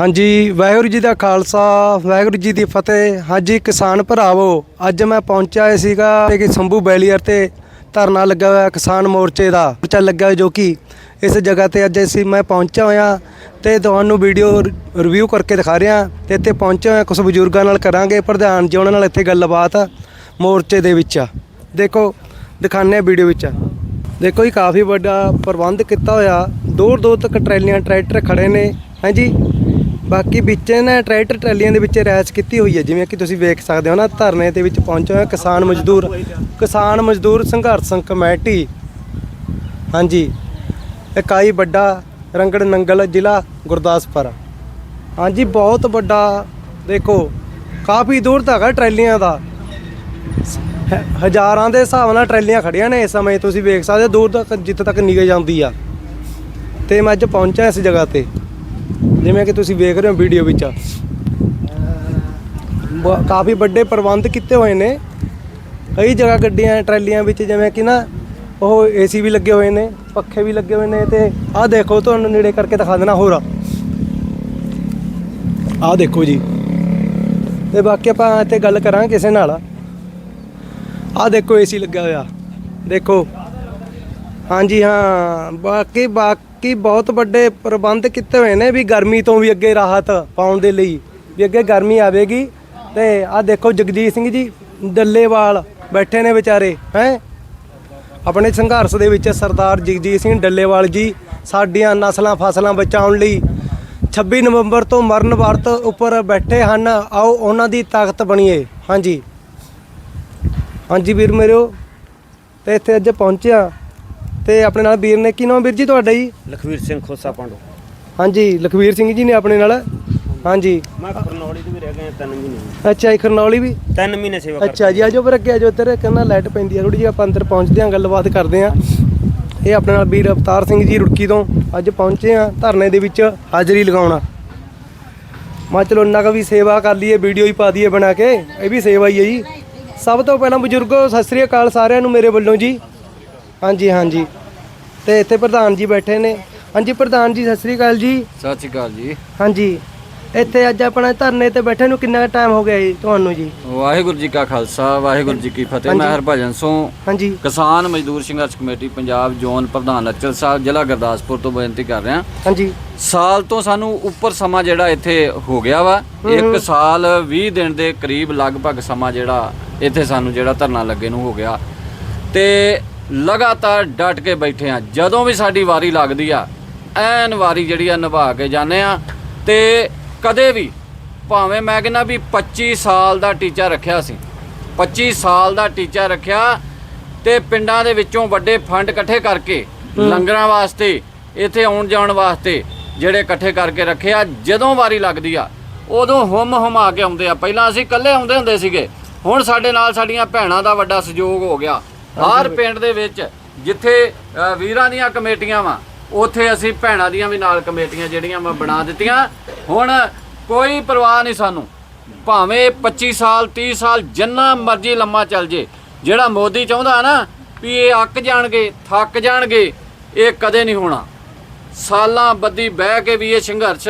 ਹਾਂਜੀ, ਵਾਹਿਗੁਰੂ ਜੀ ਦਾ ਖਾਲਸਾ, ਵਾਹਿਗੁਰੂ ਜੀ ਦੀ ਫਤਿਹ। ਹਾਂਜੀ, ਕਿਸਾਨ ਭਰਾਵੋ, ਅੱਜ ਮੈਂ ਪਹੁੰਚਿਆ ਹੋਇਆ ਸੀਗਾ ਕਿ ਸੰਭੂ ਬੈਲੀਅਰ ਤੇ ਧਰਨਾ ਲੱਗਾ ਹੋਇਆ ਕਿਸਾਨ ਮੋਰਚੇ ਦਾ। ਮੋਰਚਾ ਲੱਗਾ ਹੋਇਆ ਜੋ ਕਿ ਇਸ ਜਗ੍ਹਾ ਤੇ ਅੱਜ ਅਸੀਂ ਮੈਂ ਪਹੁੰਚਿਆ ਹੋਇਆ ਤੇ ਤੁਹਾਨੂੰ ਵੀਡੀਓ ਰਿਵਿਊ ਕਰਕੇ ਦਿਖਾ ਰਿਹਾ। ਤੇ ਇੱਥੇ ਪਹੁੰਚਿਆ ਹੋਇਆ ਕੁਝ ਬਜ਼ੁਰਗਾਂ ਨਾਲ ਕਰਾਂਗੇ, ਪ੍ਰਧਾਨ ਜੀ ਉਹਨਾਂ ਨਾਲ ਇੱਥੇ ਗੱਲਬਾਤ ਮੋਰਚੇ ਦੇ ਵਿੱਚ। ਆ ਦੇਖੋ ਦਿਖਾਣੇ ਵੀਡੀਓ ਵਿੱਚ। ਦੇਖੋ ਜੀ, ਕਾਫੀ ਵੱਡਾ ਪ੍ਰਬੰਧ ਕੀਤਾ ਹੋਇਆ। ਦੂਰ ਦੂਰ ਤੱਕ ਟਰੈਲੀਆਂ, ਟਰੈਕਟਰ ਖੜੇ ਨੇ। ਹਾਂਜੀ। ਬਾਕੀ ਵਿੱਚ ਨਾ ਟਰੈਕਟਰ ਟਰਾਲੀਆਂ ਦੇ ਵਿੱਚ ਰੈਸ ਕੀਤੀ ਹੋਈ ਹੈ, ਜਿਵੇਂ ਕਿ ਤੁਸੀਂ ਵੇਖ ਸਕਦੇ ਹੋ ਨਾ, ਧਰਨੇ ਦੇ ਵਿੱਚ ਪਹੁੰਚੇ ਹੋਏ ਕਿਸਾਨ ਮਜ਼ਦੂਰ ਕਿਸਾਨ ਮਜ਼ਦੂਰ ਸੰਘਰਸ਼ ਕਮੇਟੀ, ਹਾਂਜੀ, ਇਕਾਈ ਵੱਡਾ ਰੰਗੜ ਨੰਗਲ ਜ਼ਿਲ੍ਹਾ ਗੁਰਦਾਸਪੁਰ। ਹਾਂਜੀ, ਬਹੁਤ ਵੱਡਾ, ਦੇਖੋ, ਕਾਫੀ ਦੂਰ ਤੱਕ ਹੈ ਟਰੈਲੀਆਂ ਦਾ। ਹ- ਹਜ਼ਾਰਾਂ ਦੇ ਹਿਸਾਬ ਨਾਲ ਟਰੈਲੀਆਂ ਖੜੀਆਂ ਨੇ ਇਸ ਸਮੇਂ, ਤੁਸੀਂ ਵੇਖ ਸਕਦੇ ਹੋ, ਦੂਰ ਤੱਕ, ਜਿੱਥੇ ਤੱਕ ਨਿਗਾਹ ਜਾਂਦੀ ਆ। ਤੇ ਮੈਂ ਅੱਜ ਪਹੁੰਚਿਆ ਇਸ ਜਗ੍ਹਾ ਤੇ। ਜਿਵੇਂ ਕਿ ਤੁਸੀਂ ਵੇਖ ਰਹੇ ਹੋ ਵੀਡੀਓ ਵਿੱਚ। ਬ- ਕਾਫੀ ਵੱਡੇ ਪ੍ਰਬੰਧ ਕੀਤੇ ਹੋਏ ਨੇ। ਕਈ ਜਗ੍ਹਾ ਗੱਡੀਆਂ ਟਰੈਲੀਆਂ ਵਿੱਚ ਜਿਵੇਂ ਕਿ ਨਾ ਉਹ ਏਸੀ ਵੀ ਲੱਗੇ ਹੋਏ ਨੇ ਪੱਖੇ ਵੀ ਲੱਗੇ ਹੋਏ ਨੇ ਤੇ ਆਹ ਦੇਖੋ ਤੁਹਾਨੂੰ ਨੇੜੇ ਕਰਕੇ ਦਿਖਾ ਦੇਣਾ ਹੋਰ। ਆਹ ਦੇਖੋ ਜੀ। ਤੇ ਬਾਕੀ ਆਪਾਂ ਇੱਥੇ ਗੱਲ ਕਰਾਂਗੇ ਕਿਸੇ ਨਾਲ। ਆਹ ਦੇਖੋ ਏਸੀ ਲੱਗਾ ਹੋਇਆ। ਦੇਖੋ। ਹਾਂਜੀ ਹਾਂ। ਬਾਕੀ ਬਾਕੀ ਬਹੁਤ ਵੱਡੇ ਪ੍ਰਬੰਧ ਕੀਤੇ ਹੋਏ ਨੇ ਵੀ ਗਰਮੀ ਤੋਂ ਵੀ ਅੱਗੇ ਰਾਹਤ ਪਾਉਣ ਦੇ ਲਈ, ਵੀ ਅੱਗੇ ਗਰਮੀ ਆਵੇਗੀ। ਤੇ ਆਹ ਦੇਖੋ ਜਗਜੀਤ ਸਿੰਘ ਜੀ ਡੱਲੇਵਾਲ ਬੈਠੇ ਨੇ ਵਿਚਾਰੇ, ਹੈ? ਆਪਣੇ ਸੰਘਰਸ਼ ਦੇ ਵਿੱਚ ਸਰਦਾਰ ਜਗਜੀਤ ਸਿੰਘ ਡੱਲੇਵਾਲ ਜੀ ਸਾਡੀਆਂ ਨਸਲਾਂ ਫਸਲਾਂ ਬਚਾਉਣ ਲਈ 26 ਨਵੰਬਰ ਤੋਂ ਮਰਨ ਵਰਤ ਉੱਪਰ ਬੈਠੇ ਹਨ। ਆਓ ਉਹਨਾਂ ਦੀ ਤਾਕਤ ਬਣੀਏ। ਹਾਂਜੀ। ਹਾਂਜੀ ਵੀਰ ਮੇਰਿਓ, ਤੇ ਇੱਥੇ ਅੱਜ ਪਹੁੰਚਿਆ। ਤੇ ਆਪਣੇ ਨਾਲ ਵੀਰ ਨੇ ਕੀ ਨਾਮ ਵੀਰ ਜੀ ਤੁਹਾਡਾ ਜੀ? ਲਖਵੀਰ ਸਿੰਘ ਖੋਸਾ ਪਾਂਡੋ। ਹਾਂਜੀ ਲਖਵੀਰ ਸਿੰਘ ਜੀ ਨੇ ਆਪਣੇ ਨਾਲ। ਹਾਂਜੀ। ਮੈਂ ਕਰਨੌਲੀ ਤੋਂ ਵੀ ਰਹਿ ਗਿਆ ਤਿੰਨ ਮਹੀਨੇ। ਅੱਛਾ ਜੀ ਖਰਨੌਲੀ ਵੀ? ਤਿੰਨ ਮਹੀਨੇ ਸੇਵਾ ਕਰ ਅੱਛਾ ਜੀ ਆਜੋ ਪਰ ਅੱਗੇ ਆਜੋ ਇੱਧਰ ਕਹਿੰਦਾ ਲਾਈਟ ਪੈਂਦੀ ਆ ਥੋੜੀ ਜਿਹੀ ਆਪਾਂ ਅੰਦਰ ਪਹੁੰਚਦੇ ਹਾਂ ਗੱਲਬਾਤ ਕਰਦੇ ਹਾਂ। ਇਹ ਆਪਣੇ ਨਾਲ ਵੀਰ ਅਵਤਾਰ ਸਿੰਘ ਜੀ ਰੁੜਕੀ ਤੋਂ ਅੱਜ ਪਹੁੰਚੇ ਆ ਧਰਨੇ ਦੇ ਵਿੱਚ ਹਾਜ਼ਰੀ ਲਗਾਉਣਾ। ਮੈਂ ਚਲੋ ਉਹਨਾਂ ਕਾ ਵੀ ਸੇਵਾ ਕਰ ਲਈਏ ਵੀਡੀਓ ਹੀ ਪਾ ਦਈਏ ਬਣਾ ਕੇ ਇਹ ਵੀ ਸੇਵਾ ਹੀ ਹੈ ਜੀ। ਸਭ ਤੋਂ ਪਹਿਲਾਂ ਬਜ਼ੁਰਗੋ ਸਤਿ ਸ੍ਰੀ ਅਕਾਲ ਸਾਰਿਆਂ ਨੂੰ ਮੇਰੇ ਵੱਲੋਂ ਜੀ। ਹਾਂਜੀ ਹਾਂਜੀ। ਤੇ ਇੱਥੇ ਪ੍ਰਧਾਨ ਜੀ ਬੈਠੇ ਨੇ। ਹਾਂਜੀ ਪ੍ਰਧਾਨ ਜੀ ਸਤਿ ਸ੍ਰੀ ਅਕਾਲ ਜੀ। ਸਤਿ ਸ਼੍ਰੀ ਅਕਾਲ ਜੀ। ਹਾਂਜੀ। ਇੱਥੇ ਅੱਜ ਆਪਣਾ ਧਰਨੇ ਤੇ ਬੈਠੇ ਨੂੰ ਕਿੰਨਾ ਟਾਈਮ ਹੋ ਗਿਆ ਜੀ ਤੁਹਾਨੂੰ ਜੀ? ਵਾਹਿਗੁਰੂ ਜੀ ਕਾ ਖਾਲਸਾ ਵਾਹਿਗੁਰੂ ਜੀ ਕੀ ਫਤਿਹ। ਮੈਂ। ਹਰਭਜਨ ਸਿੰਘ। ਹਾਂਜੀ। ਕਿਸਾਨ ਮਜ਼ਦੂਰ ਸੰਘਰਸ਼ ਕਮੇਟੀ ਪੰਜਾਬ ਜ਼ੋਨ ਪ੍ਰਧਾਨ ਅਚਲ ਸਾਹਿਬ ਜ਼ਿਲ੍ਹਾ ਗੁਰਦਾਸਪੁਰ ਤੋਂ ਬੇਨਤੀ ਕਰ ਰਿਹਾ। ਹਾਂਜੀ। ਸਾਲ ਤੋਂ ਸਾਨੂੰ ਉੱਪਰ ਸਮਾਂ ਜਿਹੜਾ ਇੱਥੇ ਹੋ ਗਿਆ ਵਾ ਇੱਕ ਸਾਲ 20 ਦਿਨ ਦੇ ਕਰੀਬ ਲਗਭਗ ਸਮਾਂ ਜਿਹੜਾ ਇੱਥੇ ਸਾਨੂੰ ਜਿਹੜਾ ਧਰਨਾ ਲੱਗੇ ਨੂੰ ਹੋ ਗਿਆ। ਤੇ ਲਗਾਤਾਰ ਡਟ ਕੇ ਬੈਠੇ ਆ ਜਦੋਂ ਵੀ ਸਾਡੀ ਵਾਰੀ ਲੱਗਦੀ ਆ ਐਨ ਵਾਰੀ ਜਿਹੜੀ ਆ ਨਿਭਾ ਕੇ ਜਾਂਦੇ ਆ ਤੇ ਕਦੇ ਵੀ ਭਾਵੇਂ ਮੈਂ ਕਹਿੰਦਾ ਵੀ 25 ਸਾਲ ਦਾ ਟੀਚਾ ਰੱਖਿਆ ਸੀ। 25 ਸਾਲ ਦਾ ਟੀਚਾ ਰੱਖਿਆ ਤੇ ਪਿੰਡਾਂ ਦੇ ਵਿੱਚੋਂ ਵੱਡੇ ਫੰਡ ਇਕੱਠੇ ਕਰਕੇ ਲੰਗਰਾਂ ਵਾਸਤੇ ਇੱਥੇ ਆਉਣ ਜਾਣ ਵਾਸਤੇ ਜਿਹੜੇ ਇਕੱਠੇ ਕਰਕੇ ਰੱਖਿਆ ਜਦੋਂ ਵਾਰੀ ਲੱਗਦੀ ਆ ਉਦੋਂ ਹੁਮ ਹੁਮਾ ਕੇ ਆਉਂਦੇ ਆ। ਪਹਿਲਾਂ ਅਸੀਂ ਇਕੱਲੇ ਆਉਂਦੇ ਹੁੰਦੇ ਸੀਗੇ। ਹੁਣ ਸਾਡੇ ਨਾਲ ਸਾਡੀਆਂ ਭੈਣਾਂ ਦਾ ਵੱਡਾ ਸਹਿਯੋਗ ਹੋ ਗਿਆ। ਹਰ ਪਿੰਡ ਦੇ ਵਿੱਚ ਜਿੱਥੇ ਵੀਰਾਂ ਦੀਆਂ ਕਮੇਟੀਆਂ ਵਾ, ਉੱਥੇ ਅਸੀਂ ਭੈਣਾਂ ਦੀਆਂ ਵੀ ਨਾਲ ਕਮੇਟੀਆਂ ਜਿਹੜੀਆਂ ਮੈਂ ਬਣਾ ਦਿੱਤੀਆਂ। ਹੁਣ ਕੋਈ ਪਰਵਾਹ ਨਹੀਂ ਸਾਨੂੰ। ਭਾਵੇਂ 25 ਸਾਲ 30 ਸਾਲ, ਜਿੰਨਾ ਮਰਜ਼ੀ ਲੰਮਾ ਚੱਲ ਜੇ, ਜਿਹੜਾ ਮੋਦੀ ਚਾਹੁੰਦਾ ਨਾ ਵੀ ਇਹ ਅੱਕ ਜਾਣਗੇ, ਥੱਕ ਜਾਣਗੇ, ਇਹ ਕਦੇ ਨਹੀਂ ਹੋਣਾ। ਸਾਲਾਂ ਬੱਦੀ ਬਹਿ ਕੇ ਵੀ ਇਹ ਸੰਘਰਸ਼,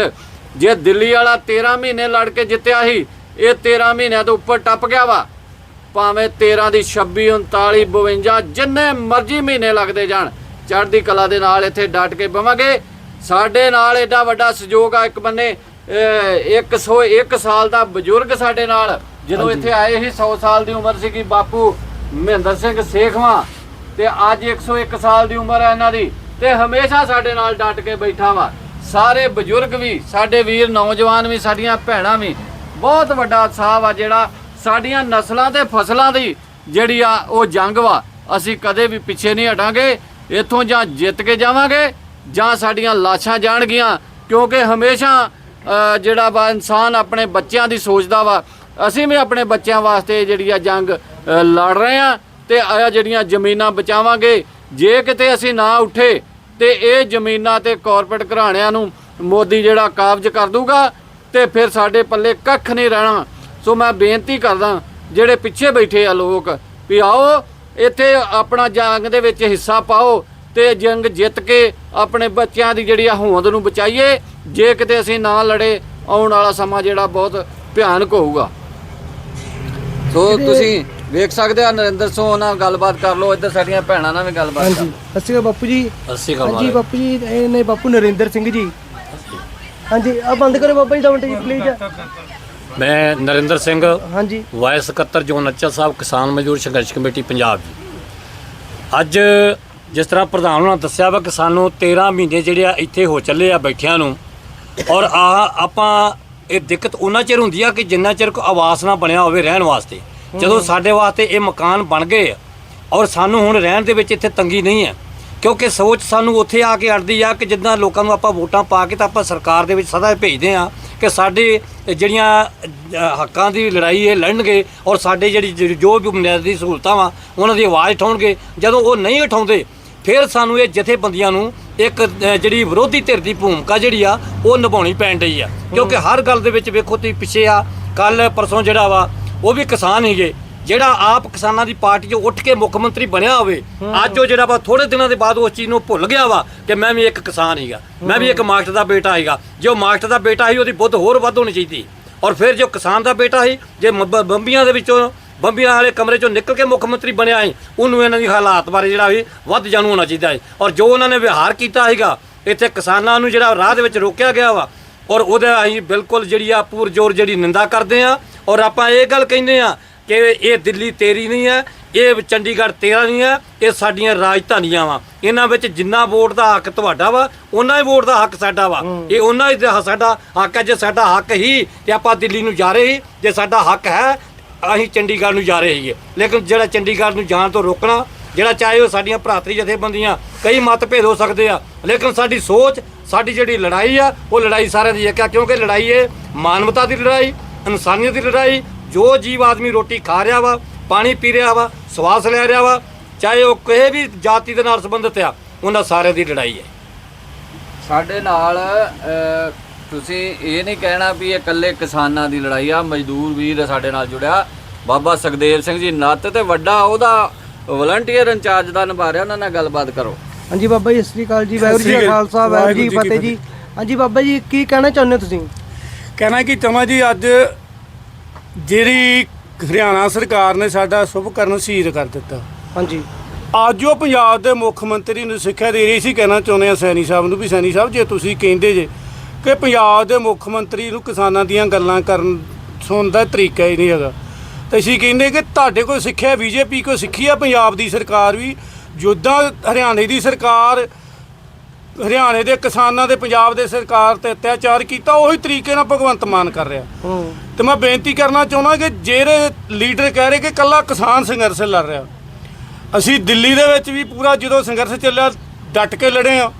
ਜੇ ਦਿੱਲੀ ਵਾਲਾ 13 ਮਹੀਨੇ ਲੜ ਕੇ ਜਿੱਤਿਆ ਸੀ, ਇਹ 13 ਮਹੀਨਿਆਂ ਤੋਂ ਉੱਪਰ ਟੱਪ ਗਿਆ ਵਾ। ਭਾਵੇਂ 13 ਦੀ 26 39 52 ਜਿੰਨੇ ਮਰਜ਼ੀ ਮਹੀਨੇ ਲੱਗਦੇ ਜਾਣ ਚੜ੍ਹਦੀ ਕਲਾ ਦੇ ਨਾਲ ਇੱਥੇ ਡਟ ਕੇ ਬਵਾਂਗੇ। ਸਾਡੇ ਨਾਲ ਐਡਾ ਵੱਡਾ ਸਹਿਯੋਗ ਆ ਇੱਕ ਬੰਨੇ 101 ਸਾਲ ਦਾ ਬਜ਼ੁਰਗ ਸਾਡੇ ਨਾਲ ਜਦੋਂ ਇੱਥੇ ਆਏ ਸੀ 100 ਸਾਲ ਦੀ ਉਮਰ ਸੀ ਕਿ ਬਾਪੂ ਮਹਿੰਦਰ ਸਿੰਘ ਸੇਖਵਾਂ ਤੇ ਅੱਜ 101 ਸਾਲ ਦੀ ਉਮਰ ਹੈ ਇਹਨਾਂ ਦੀ ਤੇ ਹਮੇਸ਼ਾ ਸਾਡੇ ਨਾਲ ਡਟ ਕੇ ਬੈਠਾ ਵਾ। ਸਾਰੇ ਬਜ਼ੁਰਗ ਵੀ ਸਾਡੇ ਵੀਰ ਨੌਜਵਾਨ ਵੀ ਸਾਡੀਆਂ ਭੈਣਾਂ ਵੀ ਬਹੁਤ ਵੱਡਾ ਉਤਸ਼ਾਹ ਵਾ ਜਿਹੜਾ ਸਾਡੀਆਂ ਨਸਲਾਂ ਤੇ ਫਸਲਾਂ ਦੀ ਜਿਹੜੀ ਆ ਉਹ ਜੰਗ ਵਾ, ਅਸੀਂ ਕਦੇ ਵੀ ਪਿੱਛੇ ਨਹੀਂ ਹਟਾਂਗੇ, ਇੱਥੋਂ ਜਾਂ ਜਿੱਤ ਕੇ ਜਾਵਾਂਗੇ, ਜਾਂ ਸਾਡੀਆਂ ਲਾਸ਼ਾਂ ਜਾਣਗੀਆਂ, ਕਿਉਂਕਿ ਹਮੇਸ਼ਾ ਜਿਹੜਾ ਵਾ ਇਨਸਾਨ ਆਪਣੇ ਬੱਚਿਆਂ ਦੀ ਸੋਚਦਾ ਵਾ, ਅਸੀਂ ਵੀ ਆਪਣੇ ਬੱਚਿਆਂ ਵਾਸਤੇ ਜਿਹੜੀ ਆ ਜੰਗ ਲੜ ਰਹੇ ਆ, ਤੇ ਆ ਜਿਹੜੀਆਂ ਜ਼ਮੀਨਾਂ ਬਚਾਵਾਂਗੇ, ਜੇ ਕਿਤੇ ਅਸੀਂ ਨਾ ਉੱਠੇ, ਤੇ ਇਹ ਜ਼ਮੀਨਾਂ ਤੇ ਕਾਰਪੋਰੇਟ ਘਰਾਣਿਆਂ ਨੂੰ ਮੋਦੀ ਜਿਹੜਾ ਕਾਬਜ਼ ਕਰ ਦੂਗਾ, ਤੇ ਫਿਰ ਸਾਡੇ ਪੱਲੇ ਕੱਖ ਨਹੀਂ ਰਹਿਣਾ। ਸੋ ਮੈਂ ਬੇਨਤੀ ਕਰਦਾ ਜਿਹੜੇ ਪਿੱਛੇ ਬੈਠੇ ਆ ਲੋਕ ਵੀ ਆਓ ਇੱਥੇ ਆਪਣਾ ਜੰਗ ਦੇ ਵਿੱਚ ਹਿੱਸਾ ਪਾਓ ਤੇ ਜੰਗ ਜਿੱਤ ਕੇ ਆਪਣੇ ਬੱਚਿਆਂ ਦੀ ਜਿਹੜੀ ਆ ਹੋਂਦ ਨੂੰ ਬਚਾਈਏ। ਜੇ ਕਿਤੇ ਅਸੀਂ ਨਾ ਲੜੇ ਆਉਣ ਵਾਲਾ ਸਮਾਂ ਜਿਹੜਾ ਬਹੁਤ ਭਿਆਨਕ ਹੋਊਗਾ। ਸੋ ਤੁਸੀਂ ਵੇਖ ਸਕਦੇ ਆ ਨਰਿੰਦਰ ਸਿੰਘ ਨਾਲ ਗੱਲਬਾਤ ਕਰ ਲਓ ਇੱਧਰ ਸਾਡੀਆਂ ਭੈਣਾਂ ਨਾਲ ਵੀ ਗੱਲਬਾਤ ਕਰ ਹਾਂਜੀ ਸਤਿ ਸ਼੍ਰੀ ਅਕਾਲ ਬਾਪੂ ਜੀ। ਸਤਿ ਸ਼੍ਰੀ ਅਕਾਲ ਹਾਂਜੀ ਬਾਪੂ ਜੀ ਇਹ ਨੇ ਬਾਪੂ ਨਰਿੰਦਰ ਸਿੰਘ ਜੀ। ਹਾਂਜੀ ਆ ਬੰਦ ਕਰੋ ਬਾਬਾ ਜੀ ਦੋ ਮਿੰਟ ਜੀ ਪਲੀਜ਼ ਮੈਂ ਨਰਿੰਦਰ ਸਿੰਘ ਹਾਂਜੀ। ਵਾਇਸ ਸਕੱਤਰ ਜੋਨ ਅੱਚਾ ਸਾਹਿਬ ਕਿਸਾਨ ਮਜ਼ਦੂਰ ਸੰਘਰਸ਼ ਕਮੇਟੀ ਪੰਜਾਬ ਜੀ। ਅੱਜ ਜਿਸ ਤਰ੍ਹਾਂ ਪ੍ਰਧਾਨ ਉਹਨਾਂ ਦੱਸਿਆ ਵਾ ਕਿ ਸਾਨੂੰ 13 ਮਹੀਨੇ ਜਿਹੜੇ ਆ ਇੱਥੇ ਹੋ ਚੱਲੇ ਆ ਬੈਠਿਆਂ ਨੂੰ ਔਰ ਆ ਆਪਾਂ ਇਹ ਦਿੱਕਤ ਉਹਨਾਂ ਚਿਰ ਹੁੰਦੀ ਆ ਕਿ ਜਿੰਨਾ ਚਿਰ ਕੋ ਆਵਾਸ ਨਾ ਬਣਿਆ ਹੋਵੇ ਰਹਿਣ ਵਾਸਤੇ। ਜਦੋਂ ਸਾਡੇ ਵਾਸਤੇ ਇਹ ਮਕਾਨ ਬਣ ਗਏ ਔਰ ਸਾਨੂੰ ਹੁਣ ਰਹਿਣ ਦੇ ਵਿੱਚ ਇੱਥੇ ਤੰਗੀ ਨਹੀਂ ਹੈ ਕਿਉਂਕਿ ਸੋਚ ਸਾਨੂੰ ਉੱਥੇ ਆ ਕੇ ਅੜਦੀ ਆ ਕਿ ਜਿੱਦਾਂ ਲੋਕਾਂ ਨੂੰ ਆਪਾਂ ਵੋਟਾਂ ਪਾ ਕੇ ਤਾਂ ਆਪਾਂ ਸਰਕਾਰ ਦੇ ਵਿੱਚ ਸਦਾ ਭੇਜਦੇ ਆ ਕਿ ਸਾਡੇ ਜਿਹੜੀਆਂ ਹੱਕਾਂ ਦੀ ਲੜਾਈ ਇਹ ਲੜਨਗੇ ਔਰ ਸਾਡੇ ਜਿਹੜੀ ਜੋ ਵੀ ਬੁਨਿਆਦੀ ਸਹੂਲਤਾਂ ਵਾ ਉਹਨਾਂ ਦੀ ਆਵਾਜ਼ ਉਠਾਉਣਗੇ। ਜਦੋਂ ਉਹ ਨਹੀਂ ਉਠਾਉਂਦੇ ਫਿਰ ਸਾਨੂੰ ਇਹ ਜਥੇਬੰਦੀਆਂ ਨੂੰ ਇੱਕ ਜਿਹੜੀ ਵਿਰੋਧੀ ਧਿਰ ਦੀ ਭੂਮਿਕਾ ਜਿਹੜੀ ਆ ਉਹ ਨਿਭਾਉਣੀ ਪੈਣ ਰਹੀ ਆ। ਕਿਉਂਕਿ ਹਰ ਗੱਲ ਦੇ ਵਿੱਚ ਵੇਖੋ ਤੁਸੀਂ ਪਿੱਛੇ ਆ ਕੱਲ ਪਰਸੋਂ ਜਿਹੜਾ ਵਾ ਉਹ ਵੀ ਕਿਸਾਨ ਹੀਗੇ ਜਿਹੜਾ ਆਪ ਕਿਸਾਨਾਂ ਦੀ ਪਾਰਟੀ 'ਚੋਂ ਉੱਠ ਕੇ ਮੁੱਖ ਮੰਤਰੀ ਬਣਿਆ ਹੋਵੇ ਅੱਜ ਉਹ ਜਿਹੜਾ ਵਾ ਥੋੜੇ ਦਿਨਾਂ ਦੇ ਬਾਅਦ ਉਸ ਚੀਜ਼ ਨੂੰ ਭੁੱਲ ਗਿਆ ਵਾ ਕਿ ਮੈਂ ਵੀ ਇੱਕ ਕਿਸਾਨ ਹੀਗਾ ਮੈਂ ਵੀ ਇੱਕ ਮਾਸਟਰ ਦਾ ਬੇਟਾ ਹੀਗਾ। ਜੇ ਉਹ ਮਾਸਟਰ ਦਾ ਬੇਟਾ ਸੀ ਉਹਦੀ ਬੁੱਧ ਹੋਰ ਵੱਧ ਹੋਣੀ ਚਾਹੀਦੀ। ਔਰ ਫਿਰ ਜੋ ਕਿਸਾਨ ਦਾ ਬੇਟਾ ਸੀ ਜੇ ਬੰਬੀਆਂ ਦੇ ਵਿੱਚੋਂ ਬੰਬੀਆਂ ਵਾਲੇ ਕਮਰੇ ਚੋਂ ਨਿਕਲ ਕੇ ਮੁੱਖ ਮੰਤਰੀ ਬਣਿਆ ਸੀ ਉਹਨੂੰ ਇਹਨਾਂ ਦੀ ਹਾਲਾਤ ਬਾਰੇ ਜਿਹੜਾ ਵੀ ਵੱਧ ਜਾਣੂ ਹੋਣਾ ਚਾਹੀਦਾ ਹੈ ਔਰ ਜੋ ਉਹਨਾਂ ਨੇ ਵਿਹਾਰ ਕੀਤਾ ਸੀਗਾ ਇੱਥੇ ਕਿਸਾਨਾਂ ਨੂੰ ਜਿਹੜਾ ਰਾਹ ਦੇ ਵਿੱਚ ਰੋਕਿਆ ਗਿਆ ਵਾ ਔਰ ਉਹਦਾ ਅਸੀਂ ਬਿਲਕੁਲ ਜਿਹੜੀ ਆ ਪੂਰ ਜ਼ੋਰ ਜਿਹੜੀ ਨਿੰਦਾ ਕਰਦੇ ਆ ਔਰ ਆਪਾਂ ਇਹ ਗੱਲ ਕਹਿੰਦੇ ਆ ਕਿ ਇਹ ਦਿੱਲੀ ਤੇਰੀ ਨਹੀਂ ਹੈ ਇਹ ਚੰਡੀਗੜ੍ਹ ਤੇਰਾ ਨਹੀਂ ਹੈ ਇਹ ਸਾਡੀਆਂ ਰਾਜਧਾਨੀਆਂ ਵਾ। ਇਹਨਾਂ ਵਿੱਚ ਜਿੰਨਾ ਵੋਟ ਦਾ ਹੱਕ ਤੁਹਾਡਾ ਵਾ ਉਹਨਾਂ ਹੀ ਵੋਟ ਦਾ ਹੱਕ ਸਾਡਾ ਵਾ। ਇਹ ਉਹਨਾਂ ਹੀ ਦਾ ਸਾਡਾ ਹੱਕ ਹੈ ਜੇ ਸਾਡਾ ਹੱਕ ਹੀ ਤੇ ਆਪਾਂ ਦਿੱਲੀ ਨੂੰ ਜਾ ਰਹੇ ਸੀ ਜੇ ਸਾਡਾ ਹੱਕ ਹੈ ਅਸੀਂ ਚੰਡੀਗੜ੍ਹ ਨੂੰ ਜਾ ਰਹੇ ਸੀਗੇ। ਲੇਕਿਨ ਜਿਹੜਾ ਚੰਡੀਗੜ੍ਹ ਨੂੰ ਜਾਣ ਤੋਂ ਰੋਕਣਾ ਜਿਹੜਾ ਚਾਹੇ ਉਹ ਸਾਡੀਆਂ ਭਰਾਤਰੀ ਜਥੇਬੰਦੀਆਂ ਕਈ ਮਤਭੇਦ ਹੋ ਸਕਦੇ ਆ। ਲੇਕਿਨ ਸਾਡੀ ਸੋਚ ਸਾਡੀ ਜਿਹੜੀ ਲੜਾਈ ਆ ਉਹ ਲੜਾਈ ਸਾਰਿਆਂ ਦੀ ਇੱਕ ਆ ਕਿਉਂਕਿ ਲੜਾਈ ਇਹ ਮਾਨਵਤਾ ਦੀ ਲੜਾਈ ਇਨਸਾਨੀਅਤ ਦੀ ਲੜਾਈ ਜੋ ਜੀਵ ਆਦਮੀ ਰੋਟੀ ਖਾ ਰਿਹਾ ਵਾ ਪਾਣੀ ਪੀ ਰਿਹਾ ਵਾ ਸਵਾਸ ਲੈ ਰਿਹਾ ਵਾ ਚਾਹੇ ਉਹ ਕਿਸੇ ਵੀ ਜਾਤੀ ਦੇ ਨਾਲ ਸੰਬੰਧਿਤ ਆ ਉਹਨਾਂ ਸਾਰਿਆਂ ਦੀ ਲੜਾਈ ਹੈ। ਸਾਡੇ ਨਾਲ ਤੁਸੀਂ ਇਹ ਨਹੀਂ ਕਹਿਣਾ ਵੀ ਇਹ ਇਕੱਲੇ ਕਿਸਾਨਾਂ ਦੀ ਲੜਾਈ ਆ ਮਜ਼ਦੂਰ ਵੀਰ ਸਾਡੇ ਨਾਲ ਜੁੜਿਆ। ਬਾਬਾ ਸੁਖਦੇਵ ਸਿੰਘ ਜੀ ਨੱਤ ਤੇ ਵੱਡਾ ਉਹਦਾ ਵਲੰਟੀਅਰ ਇੰਚਾਰਜ ਦਾ ਨਿਭਾ ਰਿਹਾ ਉਹਨਾਂ ਨਾਲ ਗੱਲਬਾਤ ਕਰੋ। ਹਾਂਜੀ ਬਾਬਾ ਜੀ ਸਤਿ ਸ਼੍ਰੀ ਅਕਾਲ ਜੀ ਵਾਹਿਗੁਰੂ ਜੀ ਕਾ ਖਾਲਸਾ ਵਾਹਿਗੁਰੂ ਜੀ ਫਤਿਹ ਜੀ। ਹਾਂਜੀ ਬਾਬਾ ਜੀ ਕੀ ਕਹਿਣਾ ਚਾਹੁੰਦੇ ਹੋ ਤੁਸੀਂ? ਕਹਿਣਾ ਕਿ ਚਮਾ ਜੀ ਅੱਜ ਜਿਹੜੀ ਹਰਿਆਣਾ ਸਰਕਾਰ ਨੇ ਸਾਡਾ ਸ਼ੁਭ ਕਰਨ ਸ਼ਹੀਦ ਕਰ ਦਿੱਤਾ। ਹਾਂਜੀ। ਅੱਜ ਉਹ ਪੰਜਾਬ ਦੇ ਮੁੱਖ ਮੰਤਰੀ ਨੂੰ ਸਿੱਖਿਆ ਦੇ ਰਹੀ ਸੀ ਕਹਿਣਾ ਚਾਹੁੰਦੇ ਆ ਸੈਣੀ ਸਾਹਿਬ ਨੂੰ ਵੀ ਸੈਣੀ ਸਾਹਿਬ ਜੇ ਤੁਸੀਂ ਕਹਿੰਦੇ ਜੇ ਕਿ ਪੰਜਾਬ ਦੇ ਮੁੱਖ ਮੰਤਰੀ ਨੂੰ ਕਿਸਾਨਾਂ ਦੀਆਂ ਗੱਲਾਂ ਕਰਨ ਸੁਣਨ ਦਾ ਤਰੀਕਾ ਹੀ ਨਹੀਂ ਹੈਗਾ। ਤੇ ਅਸੀਂ ਕਹਿੰਦੇ ਕਿ ਤੁਹਾਡੇ ਕੋਲ ਸਿੱਖਿਆ ਬੀਜੇਪੀ ਕੋਲ ਸਿੱਖੀ ਆ ਪੰਜਾਬ ਦੀ ਸਰਕਾਰ ਵੀ ਜੁੱਦਾਂ ਹਰਿਆਣੇ ਦੀ ਸਰਕਾਰ ਹਰਿਆਣੇ ਦੇ ਕਿਸਾਨਾਂ ਦੇ ਪੰਜਾਬ ਦੇ ਸਰਕਾਰ ਤੇ ਅਤਿਆਚਾਰ ਕੀਤਾ ਉਹੀ ਤਰੀਕੇ ਨਾਲ ਭਗਵੰਤ ਮਾਨ ਕਰ ਰਿਹਾ। ਤੇ ਮੈਂ ਬੇਨਤੀ ਕਰਨਾ ਚਾਹੁੰਦਾ ਕਿ ਜਿਹੜੇ ਲੀਡਰ ਕਹਿ ਰਹੇ ਕਿ ਕੱਲਾ ਕਿਸਾਨ ਸੰਘਰਸ਼ ਲੜ ਰਿਹਾ। ਅਸੀਂ ਦਿੱਲੀ ਦੇ ਵਿੱਚ ਵੀ ਪੂਰਾ ਜਦੋਂ ਸੰਘਰਸ਼ ਚੱਲਿਆ ਡਟ ਕੇ ਲੜੇ ਆ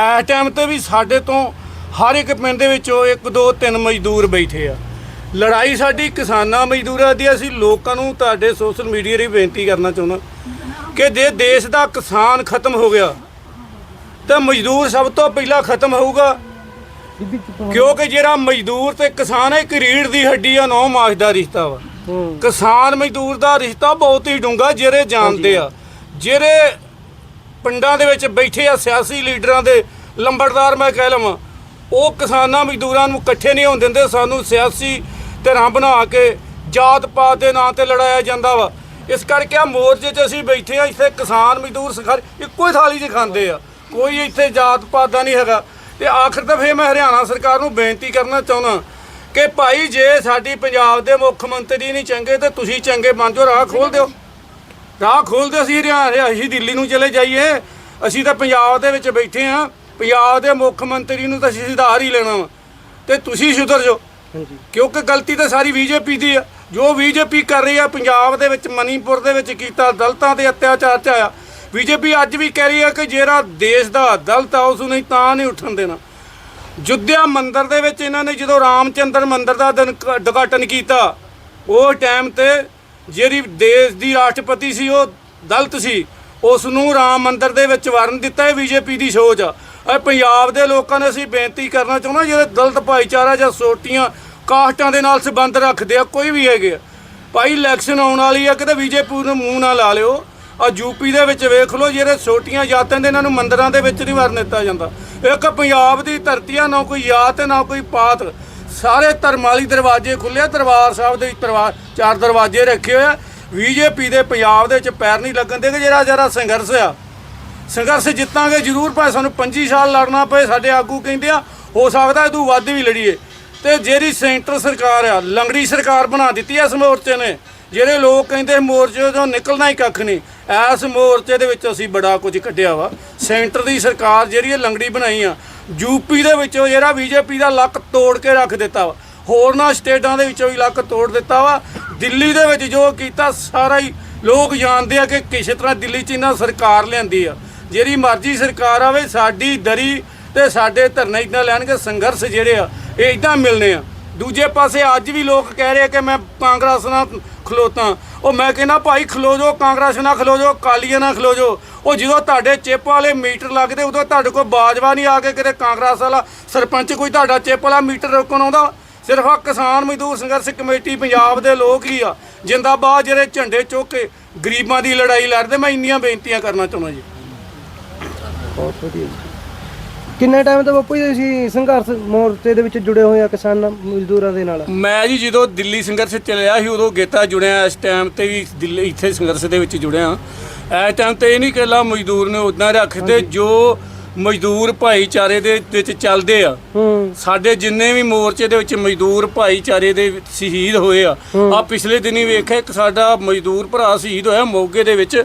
ਐਸ ਟਾਈਮ ਤੇ ਵੀ ਸਾਡੇ ਤੋਂ ਹਰ ਇੱਕ ਪਿੰਡ ਦੇ ਵਿੱਚੋਂ ਇੱਕ ਦੋ ਤਿੰਨ ਮਜ਼ਦੂਰ ਬੈਠੇ ਆ। ਲੜਾਈ ਸਾਡੀ ਕਿਸਾਨਾਂ ਮਜ਼ਦੂਰਾਂ ਦੀ ਅਸੀਂ ਲੋਕਾਂ ਨੂੰ ਤੁਹਾਡੇ ਸੋਸ਼ਲ ਮੀਡੀਆ ਰਾਹੀਂ ਬੇਨਤੀ ਕਰਨਾ ਚਾਹੁੰਦਾ ਕਿ ਜੇ ਦੇਸ਼ ਦਾ ਕਿਸਾਨ ਖਤਮ ਹੋ ਗਿਆ ਤਾਂ ਮਜ਼ਦੂਰ ਸਭ ਤੋਂ ਪਹਿਲਾਂ ਖਤਮ ਹੋਊਗਾ। ਕਿਉਂਕਿ ਜਿਹੜਾ ਮਜ਼ਦੂਰ ਤੇ ਕਿਸਾਨ ਇੱਕ ਰੀੜ ਦੀ ਹੱਡੀ ਆ ਨੌ ਮਾਸ ਦਾ ਰਿਸ਼ਤਾ ਵਾ। ਕਿਸਾਨ ਮਜ਼ਦੂਰ ਦਾ ਰਿਸ਼ਤਾ ਬਹੁਤ ਹੀ ਡੂੰਘਾ ਜਿਹੜੇ ਜਾਣਦੇ ਆ। ਜਿਹੜੇ ਪਿੰਡਾਂ ਦੇ ਵਿੱਚ ਬੈਠੇ ਆ ਸਿਆਸੀ ਲੀਡਰਾਂ ਦੇ ਲੰਬੜਦਾਰ ਮੈਂ ਕਹਿ ਲਵਾਂ ਉਹ ਕਿਸਾਨਾਂ ਮਜ਼ਦੂਰਾਂ ਨੂੰ ਇਕੱਠੇ ਨਹੀਂ ਹੋਣ ਦਿੰਦੇ ਸਾਨੂੰ ਸਿਆਸੀ ਧਿਰਾਂ ਬਣਾ ਕੇ ਜਾਤ ਪਾਤ ਦੇ ਨਾਂ ਤੇ ਲੜਾਇਆ ਜਾਂਦਾ ਵਾ। ਇਸ ਕਰਕੇ ਆ ਮੋਰਚੇ 'ਚ ਅਸੀਂ ਬੈਠੇ ਆ ਇੱਥੇ ਕਿਸਾਨ ਮਜ਼ਦੂਰ ਸਖਰ ਇੱਕੋ ਹੀ ਥਾਲੀ 'ਚ ਖਾਂਦੇ ਆ। ਕੋਈ ਇੱਥੇ ਜਾਤ ਪਾਤ ਦਾ ਨਹੀਂ ਹੈਗਾ। ਤੇ ਆਖਰ ਤਾਂ ਫੇਰ ਮੈਂ ਹਰਿਆਣਾ ਸਰਕਾਰ ਨੂੰ ਬੇਨਤੀ ਕਰਨਾ ਚਾਹੁੰਦਾ ਕਿ ਭਾਈ ਜੇ ਸਾਡੀ ਪੰਜਾਬ ਦੇ ਮੁੱਖ ਮੰਤਰੀ ਨਹੀਂ ਚੰਗੇ ਤੇ ਤੁਸੀਂ ਚੰਗੇ ਬਣ ਜਾਓ ਰਾਹ ਖੋਲ ਦਿਓ। ਰਾਹ ਖੋਲਦੇ ਅਸੀਂ ਹਰਿਆਣਾ ਅਸੀਂ ਦਿੱਲੀ ਨੂੰ ਚਲੇ ਜਾਈਏ। ਅਸੀਂ ਤਾਂ ਪੰਜਾਬ ਦੇ ਵਿੱਚ ਬੈਠੇ ਆ ਪੰਜਾਬ ਦੇ ਮੁੱਖ ਮੰਤਰੀ ਨੂੰ ਤਾਂ ਅਸੀਂ ਸੁਧਾਰ ਹੀ ਲੈਣਾ ਵਾ। ਤੇ ਤੁਸੀਂ ਸੁਧਰ ਜਾਓ। ਕਿਉਂਕਿ ਗਲਤੀ ਤਾਂ ਸਾਰੀ ਬੀਜੇਪੀ ਦੀ ਆ। ਜੋ ਬੀਜੇਪੀ ਕਰ ਰਹੀ ਆ ਪੰਜਾਬ ਦੇ ਵਿੱਚ ਮਨੀਪੁਰ ਦੇ ਵਿੱਚ ਕੀਤਾ ਦਲਤਾਂ ਤੇ ਅਤਿਆਚਾਰ ਚ ਆਇਆ। ਬੀਜੇਪੀ ਅੱਜ ਵੀ ਕਹਿ ਰਹੀ ਆ ਕਿ ਜਿਹੜਾ ਦੇਸ਼ ਦਾ ਦਲਤ ਆ, ਉਸ ਨੂੰ ਨਹੀਂ ਤਾਂ ਨਹੀਂ ਉੱਠਣ ਦੇਣਾ। ਜੁੱਧਿਆ ਮੰਦਿਰ ਦੇ ਵਿੱਚ ਇਹਨਾਂ ਨੇ ਜਦੋਂ ਰਾਮਚੰਦਰ ਮੰਦਿਰ ਦਾ ਉਦਘਾਟਨ ਕੀਤਾ, ਉਹ ਟਾਈਮ ਤੇ ਜਿਹੜੀ ਦੇਸ਼ ਦੀ ਰਾਸ਼ਟਰਪਤੀ ਸੀ, ਉਹ ਦਲਤ ਸੀ, ਉਸ ਨੂੰ ਰਾਮ ਮੰਦਿਰ ਦੇ ਵਿੱਚ ਵਰਨ ਦਿੱਤਾ, ਇਹ ਬੀਜੇਪੀ ਦੀ ਸੋਚ ਆ। ਇਹ ਪੰਜਾਬ ਦੇ ਲੋਕਾਂ ਨੇ ਅਸੀਂ ਬੇਨਤੀ ਕਰਨਾ ਚਾਹੁੰਦਾ, ਜਿਹੜੇ ਦਲਤ ਭਾਈਚਾਰਾ ਜਾਂ ਸੋਟੀਆਂ ਕਾਸਟਾਂ ਦੇ ਨਾਲ ਸੰਬੰਧ ਰੱਖਦੇ ਆ, ਕੋਈ ਵੀ ਹੈਗੇ ਆ। ਭਾਈ ਇਲੈਕਸ਼ਨ ਆਉਣ ਵਾਲੀ ਆ, ਕਿਤੇ ਬੀਜੇਪੀ ਨੂੰ ਮੂੰਹ ਨਾ ਲਾ ਲਿਓ। ਆ ਯੂਪੀ ਦੇ ਵਿੱਚ ਵੇਖ ਲਓ ਜਿਹੜੇ ਛੋਟੀਆਂ ਜਾਤਾਂ ਦੇ ਇਹਨਾਂ ਨੂੰ ਮੰਦਰਾਂ ਦੇ ਵਿੱਚ ਨਹੀਂ ਵਰਨ ਦਿੱਤਾ ਜਾਂਦਾ। ਇੱਕ ਪੰਜਾਬ ਦੀ ਧਰਤੀ ਆ ਨਾ ਕੋਈ ਜਾਤ ਨਾ ਕੋਈ ਪਾਤ। ਸਾਰੇ ਧਰਮਾਲੀ ਦਰਵਾਜ਼ੇ ਖੁੱਲੇ ਆ, ਦਰਬਾਰ ਸਾਹਿਬ ਦੇ ਦਰਵਾ ਚਾਰ ਦਰਵਾਜ਼ੇ ਰੱਖੇ ਹੋਏ ਆ। ਬੀਜੇਪੀ ਦੇ ਪੰਜਾਬ ਦੇ ਵਿੱਚ ਪੈਰ ਨਹੀਂ ਲੱਗਣ ਦੇਗੇ ਜਿਹੜਾ ਜਿਹੜਾ ਸੰਘਰਸ਼ ਆ। ਸੰਘਰਸ਼ ਜਿੱਤਾਂਗੇ ਜ਼ਰੂਰ ਭਾਵੇਂ ਸਾਨੂੰ 25 ਸਾਲ ਲੜਨਾ ਪਏ ਸਾਡੇ ਆਗੂ ਕਹਿੰਦੇ ਆ ਹੋ ਸਕਦਾ ਇਹ ਤੋਂ ਵੱਧ ਵੀ ਲੜੀਏ। ਤੇ ਜਿਹੜੀ ਸੈਂਟਰ ਸਰਕਾਰ ਆ ਲੰਗੜੀ ਸਰਕਾਰ ਬਣਾ ਦਿੱਤੀ ਐ ਇਸ ਮੋਰਚੇ ਨੇ ਜਿਹੜੇ ਲੋਕ ਕਹਿੰਦੇ ਮੋਰਚੇ ਤੋਂ ਨਿਕਲਣਾ ਹੀ ਕੱਖ ਨਹੀਂ। ਇਸ ਮੋਰਚੇ ਦੇ ਵਿੱਚ ਅਸੀਂ ਬੜਾ ਕੁਝ ਕੱਢਿਆ ਵਾ। ਸੈਂਟਰ ਦੀ ਸਰਕਾਰ ਜਿਹੜੀ ਇਹ ਲੰਗੜੀ ਬਣਾਈ ਆ ਯੂਪੀ ਦੇ ਵਿੱਚੋਂ ਜਿਹੜਾ ਬੀਜੇਪੀ ਦਾ ਲੱਕ ਤੋੜ ਕੇ ਰੱਖ ਦਿੱਤਾ ਵਾ। ਹੋਰਨਾਂ ਸਟੇਟਾਂ ਦੇ ਵਿੱਚੋਂ ਵੀ ਲੱਕ ਤੋੜ ਦਿੱਤਾ ਵਾ। ਦਿੱਲੀ ਦੇ ਵਿੱਚ ਜੋ ਕੀਤਾ, ਸਾਰਾ ਹੀ ਲੋਕ ਜਾਣਦੇ ਆ ਕਿ ਕਿਸੇ ਤਰ੍ਹਾਂ ਦਿੱਲੀ 'ਚ ਇਹਨਾਂ ਸਰਕਾਰ ਲਿਆਂਦੀ ਆ। ਜਿਹੜੀ ਮਰਜ਼ੀ ਸਰਕਾਰ ਆਵੇ, ਸਾਡੀ ਦਰੀ ਤੇ ਸਾਡੇ ਧਰਨੇ ਇਦਾਂ ਲੈਣਗੇ, ਸੰਘਰਸ਼ ਜਿਹੜੇ ਆ, ਇਹ ਇਦਾਂ ਮਿਲਨੇ ਆ। ਦੂਜੇ ਪਾਸੇ ਅੱਜ ਵੀ ਲੋਕ ਕਹਿ ਰਹੇ ਆ ਕਿ ਮੈਂ ਕਾਂਗਰਸ ਨਾਲ ਖਲੋਤਾ। ਉਹ ਮੈਂ ਕਹਿੰਦਾ, ਭਾਈ ਖਲੋ ਜੋ ਕਾਂਗਰਸ ਨਾਲ ਖਲੋ ਜੋ ਕਾਲੀਆਂ ਨਾਲ ਖਲੋ ਜੋ ਉਹ ਜਦੋਂ ਤੁਹਾਡੇ ਚਿੱਪ ਵਾਲੇ ਮੀਟਰ ਲੱਗਦੇ, ਉਦੋਂ ਤੁਹਾਡੇ ਕੋਲ ਬਾਜਵਾ ਨਹੀਂ ਆ ਕੇ ਕਿਤੇ ਕਾਂਗਰਸ ਵਾਲਾ ਸਰਪੰਚ ਕੋਈ ਤੁਹਾਡਾ ਚਿੱਪ ਵਾਲਾ ਮੀਟਰ ਰੋਕਣ ਆਉਂਦਾ। ਸਿਰਫ ਆ ਕਿਸਾਨ ਮਜ਼ਦੂਰ ਸੰਘਰਸ਼ ਕਮੇਟੀ ਪੰਜਾਬ ਦੇ ਲੋਕ ਹੀ ਆ, ਜਿੰਦਾਬਾਦ ਜਿਹੜੇ ਝੰਡੇ ਚੁੱਕ ਕੇ ਗਰੀਬਾਂ ਦੀ ਲੜਾਈ ਲੜਦੇ। ਮੈਂ ਇੰਨੀਆਂ ਬੇਨਤੀਆਂ ਕਰਨਾ ਚਾਹੁੰਦਾ ਜੀ। ਬਹੁਤ ਵਧੀਆ ਜੀ। ਕਿੰਨੇ ਟਾਈਮ ਤੋਂ ਬਾਪੂ ਜੀ ਤੁਸੀਂ ਸੰਘਰਸ਼ ਮੋਰਚੇ ਦੇ ਵਿੱਚ ਜੁੜੇ ਹੋਏ ਆ ਕਿਸਾਨਾਂ ਮਜ਼ਦੂਰਾਂ ਦੇ ਨਾਲ? ਮੈਂ ਜੀ ਜਦੋਂ ਦਿੱਲੀ ਸੰਘਰਸ਼ ਚੱਲਿਆ ਸੀ ਉਦੋਂ ਗੇਤਾ ਜੁੜਿਆ ਇਸ ਟਾਈਮ ਤੇ ਵੀ ਦਿੱਲੀ ਇੱਥੇ ਸੰਘਰਸ਼ ਦੇ ਵਿੱਚ ਜੁੜਿਆ ਇਸ ਟਾਈਮ ਤੇ ਇਹ ਨਹੀਂ ਇਕੱਲਾ ਮਜ਼ਦੂਰ ਨੇ ਉਦਾਂ ਰੱਖਦੇ ਜੋ ਮਜ਼ਦੂਰ ਭਾਈਚਾਰੇ ਦੇ ਵਿੱਚ ਚੱਲਦੇ ਆ। ਸਾਡੇ ਜਿੰਨੇ ਵੀ ਮੋਰਚੇ ਦੇ ਵਿੱਚ ਮਜ਼ਦੂਰ ਭਾਈਚਾਰੇ ਦੇ ਸ਼ਹੀਦ ਹੋਏ ਆ ਆ ਪਿਛਲੇ ਦਿਨੀ ਵੇਖਿਆ ਇੱਕ ਸਾਡਾ ਮਜ਼ਦੂਰ ਭਰਾ ਸ਼ਹੀਦ ਹੋਇਆ ਮੋਗੇ ਦੇ ਵਿੱਚ।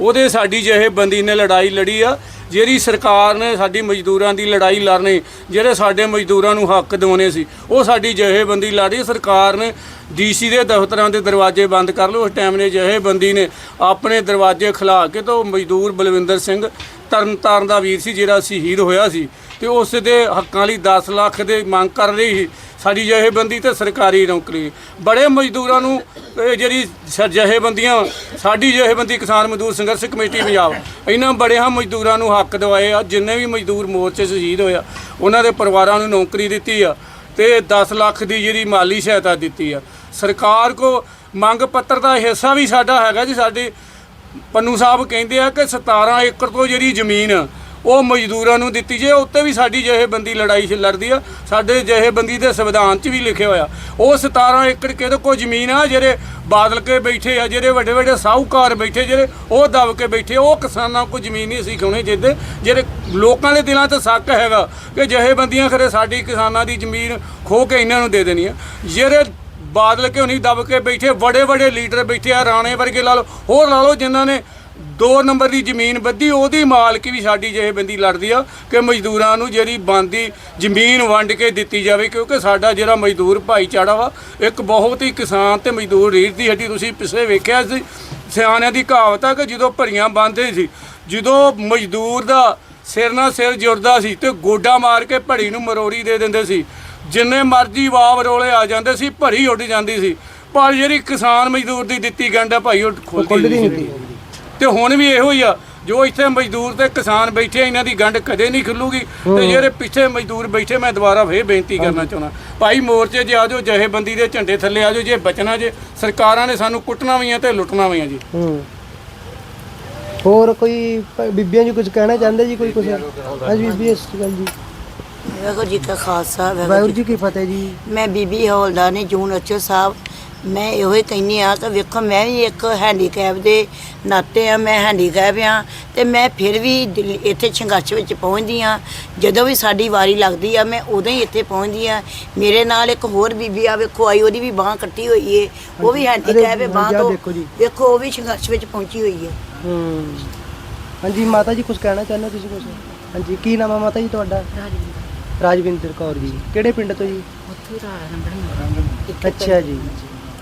ਉਹਦੇ ਸਾਡੀ ਜਿਹੇ ਨੇ ਲੜਾਈ ਲੜੀ ਆ, ਜਿਹੜੀ ਸਰਕਾਰ ਨੇ ਸਾਡੀ ਮਜ਼ਦੂਰਾਂ ਦੀ ਲੜਾਈ ਲੜਨੀ, ਜਿਹੜੇ ਸਾਡੇ ਮਜ਼ਦੂਰਾਂ ਨੂੰ ਹੱਕ ਦਿਵਾਉਣੇ ਸੀ, ਉਹ ਸਾਡੀ ਜਥੇਬੰਦੀ ਲੜੀ ਸਰਕਾਰ ਨੇ ਡੀਸੀ ਦੇ ਦਫ਼ਤਰਾਂ ਦੇ ਦਰਵਾਜ਼ੇ ਬੰਦ ਕਰ ਲਓ ਉਸ ਟਾਈਮ ਨੇ ਜਥੇਬੰਦੀ ਨੇ ਆਪਣੇ ਦਰਵਾਜ਼ੇ ਖੁਲਾ ਕੇ ਤਾਂ ਉਹ ਮਜ਼ਦੂਰ ਬਲਵਿੰਦਰ ਸਿੰਘ ਤਰਨਤਾਰਨ ਦਾ ਵੀਰ ਸੀ, ਜਿਹੜਾ ਸ਼ਹੀਦ ਹੋਇਆ ਸੀ ਤੇ ਉਸ ਦੇ ਹੱਕਾਂ ਲਈ 10 ਲੱਖ ਦੇ ਮੰਗ ਕਰ ਰਹੀ ਸੀ। ਸਾਡੀ ਜਥੇਬੰਦੀ ਤੇ ਸਰਕਾਰੀ ਨੌਕਰੀ। ਬੜੇ ਮਜ਼ਦੂਰਾਂ ਨੂੰ, ਇਹ ਜਿਹੜੀ ਸ- ਜਥੇਬੰਦੀਆਂ, ਸਾਡੀ ਜਥੇਬੰਦੀ ਕਿਸਾਨ ਮਜ਼ਦੂਰ ਸੰਘਰਸ਼ ਕਮੇਟੀ ਪੰਜਾਬ, ਇਹਨਾਂ ਬੜਿਆਂ ਮਜ਼ਦੂਰਾਂ ਨੂੰ ਹੱਕ ਦਿਵਾਏ ਆ, ਜਿੰਨੇ ਵੀ ਮਜ਼ਦੂਰ ਮੋਰਚੇ 'ਚ ਸ਼ਹੀਦ ਆ, ਉਹਨਾਂ ਦੇ ਪਰਿਵਾਰਾਂ ਨੂੰ ਨੌਕਰੀ ਦਿੱਤੀ ਆ ਤੇ 10 ਲੱਖ ਦੀ ਜਿਹੜੀ ਮਾਲੀ ਸਹਾਇਤਾ ਦਿੱਤੀ ਆ। ਸਰਕਾਰ ਕੋ ਮੰਗ ਪੱਤਰ ਦਾ ਹਿੱਸਾ ਵੀ ਸਾਡਾ ਹੈਗਾ ਜੀ, ਸਾਡੇ ਪੰਨੂ ਸਾਹਿਬ ਕਹਿੰਦੇ ਆ ਕਿ 17 ਏਕੜ ਤੋਂ ਜਿਹੜੀ ਜ਼ਮੀਨ ਉਹ ਮਜ਼ਦੂਰਾਂ ਨੂੰ ਦਿੱਤੀ ਜੇ, ਉੱਤੇ ਵੀ ਸਾਡੀ ਜਹੇਬੰਦੀ ਲੜਾਈ 'ਚ ਲੜਦੀ ਆ। ਸਾਡੇ ਜਥੇਬੰਦੀ ਦੇ ਸੰਵਿਧਾਨ 'ਚ ਵੀ ਲਿਖਿਆ ਹੋਇਆ। ਉਹ 17 ਏਕੜ ਕਿਹਦੇ ਕੋਲ ਜ਼ਮੀਨ ਆ ਜਿਹੜੇ ਬਾਦਲ ਕੇ ਬੈਠੇ ਆ, ਜਿਹੜੇ ਵੱਡੇ ਵੱਡੇ ਸਾਹੂਕਾਰ ਬੈਠੇ, ਜਿਹੜੇ ਉਹ ਦਬ ਕੇ ਬੈਠੇ, ਉਹ ਕਿਸਾਨਾਂ ਕੋਲ ਜ਼ਮੀਨ ਨਹੀਂ ਸੀ ਖੋਣੇ ਜਿੱਦੇ। ਜਿਹੜੇ ਲੋਕਾਂ ਦੇ ਦਿਲਾਂ 'ਚ ਸ਼ੱਕ ਹੈਗਾ ਕਿ ਜਥੇਬੰਦੀਆਂ ਖਰੇ ਸਾਡੀ ਕਿਸਾਨਾਂ ਦੀ ਜ਼ਮੀਨ ਖੋ ਕੇ ਇਹਨਾਂ ਨੂੰ ਦੇ ਦੇਣੀ ਆ। ਜਿਹੜੇ ਬਾਦਲ ਕੇ ਹੁਣੀ ਦਬ ਕੇ ਬੈਠੇ, ਵੱਡੇ ਵੱਡੇ ਲੀਡਰ ਬੈਠੇ ਆ, ਰਾਣੇ ਵਰਗੇ ਲਾ ਲਓ, ਹੋਰ ਲਾ ਲਓ ਜਿਨ੍ਹਾਂ ਨੇ ਦੋ ਨੰਬਰ ਦੀ ਜ਼ਮੀਨ ਬੱਧੀ ਉਹਦੀ ਮਾਲਕ ਵੀ ਸਾਡੀ ਜਥੇਬੰਦੀ ਲੜਦੀ ਆ ਕਿ ਮਜ਼ਦੂਰਾਂ ਨੂੰ ਜਿਹੜੀ ਬੰਦੀ ਜ਼ਮੀਨ ਵੰਡ ਕੇ ਦਿੱਤੀ ਜਾਵੇ ਕਿਉਂਕਿ ਸਾਡਾ ਜਿਹੜਾ ਮਜ਼ਦੂਰ ਭਾਈਚਾਰਾ ਵਾ ਇੱਕ ਬਹੁਤ ਹੀ ਕਿਸਾਨ ਤੇ ਮਜ਼ਦੂਰ ਰੀਤ ਦੀ ਹੱਡੀ ਤੁਸੀਂ ਪਿਛਲੇ ਵੇਖਿਆ ਸੀ ਸਿਆਣਿਆਂ ਦੀ ਕਹਾਵਤ ਆ ਕਿ ਜਦੋਂ ਭਰੀਆਂ ਬੰਦੇ ਸੀ ਜਦੋਂ ਮਜ਼ਦੂਰ ਦਾ ਸਿਰ ਨਾਲ ਸਿਰ ਜੁੜਦਾ ਸੀ ਤੇ ਗੋਡਾ ਮਾਰ ਕੇ ਭੜੀ ਨੂੰ ਮਰੋੜੀ ਦੇ ਦਿੰਦੇ ਸੀ ਜਿੰਨੇ ਮਰਜ਼ੀ ਵਾਵ ਰੋਲੇ ਆ ਜਾਂਦੇ ਸੀ ਭਰੀ ਉੱਡ ਜਾਂਦੀ ਸੀ ਪਰ ਜਿਹੜੀ ਕਿਸਾਨ ਮਜ਼ਦੂਰ ਦੀ ਦਿੱਤੀ ਗੰਢ ਆ ਭਾਈ ਉਹ ਖੁੱਲਦੀ ਨਹੀਂ ਸੀ। ਤੇ ਹੁਣ ਵੀ ਇਹੋ ਹੀ ਆ ਜੋ ਇੱਥੇ ਮਜ਼ਦੂਰ ਤੇ ਕਿਸਾਨ ਬੈਠੇ ਇਹਨਾਂ ਦੀ ਗੰਢ ਕਦੇ ਨਹੀਂ ਖੁੱਲੂਗੀ। ਤੇ ਜਿਹੜੇ ਪਿੱਛੇ ਮਜ਼ਦੂਰ ਬੈਠੇ ਮੈਂ ਦੁਬਾਰਾ ਫੇਰ ਬੇਨਤੀ ਕਰਨਾ ਚਾਹੁੰਦਾ। ਭਾਈ ਮੋਰਚੇ 'ਚ ਆਜੋ ਜਹੇਬੰਦੀ ਦੇ ਝੰਡੇ ਥੱਲੇ ਆਜੋ ਜੇ ਬਚਣਾ ਜੇ ਸਰਕਾਰਾਂ ਨੇ ਸਾਨੂੰ ਕੁੱਟਣਾ ਵੀ ਆ ਤੇ ਲੁੱਟਣਾ ਵੀ ਆ ਜੀ। ਹੋਰ ਕੋਈ ਬੀਬੀਆਂ ਜੀ ਕੁਝ ਕਹਿਣਾ ਚਾਹੁੰਦੇ ਜੀ ਕੋਈ ਕੁਝ? ਹਾਂਜੀ ਬੀਬੀ ਇਸ ਗੱਲ ਜੀ। ਵਾਹਿਗੁਰੂ ਜੀ ਕਾ ਖਾਲਸਾ ਵਾਹਿਗੁਰੂ ਵਾਹਿਗੁਰੂ ਜੀ ਕੀ ਫਤਿਹ ਜੀ। ਮੈਂ ਬੀਬੀ ਹੌਲਦਾਰ ਨੇ ਜੂਨ ਅਚੋ ਸਾਹਿਬ ਮੈਂ ਇਹੋ ਹੀ ਕਹਿੰਦੀ ਆ ਕਿ ਵੇਖੋ ਮੈਂ ਵੀ ਇੱਕ ਹੈਂਡੀਕੈਪ ਦੇ ਨਾਤੇ ਆ ਮੈਂ ਹੈਂਡੀਕੈਪ ਆ ਤੇ ਮੈਂ ਫਿਰ ਵੀ ਦਿੱਲੀ- ਇੱਥੇ ਸੰਘਰਸ਼ ਵਿੱਚ ਪਹੁੰਚਦੀ ਆ ਜਦੋਂ ਵੀ ਸਾਡੀ ਵਾਰੀ ਲੱਗਦੀ ਆ ਮੈਂ ਉਦੋਂ ਹੀ ਇੱਥੇ ਪਹੁੰਚਦੀ ਆ ਮੇਰੇ ਨਾਲ ਇੱਕ ਹੋਰ ਬੀਬੀ ਆ ਵੇਖੋ ਆਈ ਉਹਦੀ ਵੀ ਬਾਹ ਕੱਟੀ ਹੋਈ ਏ। ਉਹ ਵੀ ਹੈਂਡੀਕੈਪ ਹੈ ਬਾਹ ਹਾਂਜੀ, ਆਹ ਤੋਂ ਦੇਖੋ ਜੀ। ਵੇਖੋ ਉਹ ਵੀ ਸੰਘਰਸ਼ ਵਿੱਚ ਪਹੁੰਚੀ ਹੋਈ ਏ। ਹੂੰ। ਹਾਂਜੀ ਮਾਤਾ ਜੀ ਕੁਝ ਕਹਿਣਾ ਚਾਹੁੰਦੇ ਹੋ ਤੁਸੀਂ ਕੁਝ ਹਾਂਜੀ ਕੀ ਨਾਮ ਹੈ ਮਾਤਾ ਜੀ ਤੁਹਾਡਾ? ਰਾਜਵਿੰਦਰ। ਕੌਰ ਜੀ। ਕਿਹੜੇ ਪਿੰਡ ਤੋਂ ਜੀ? ਅੱਛਾ ਜੀ।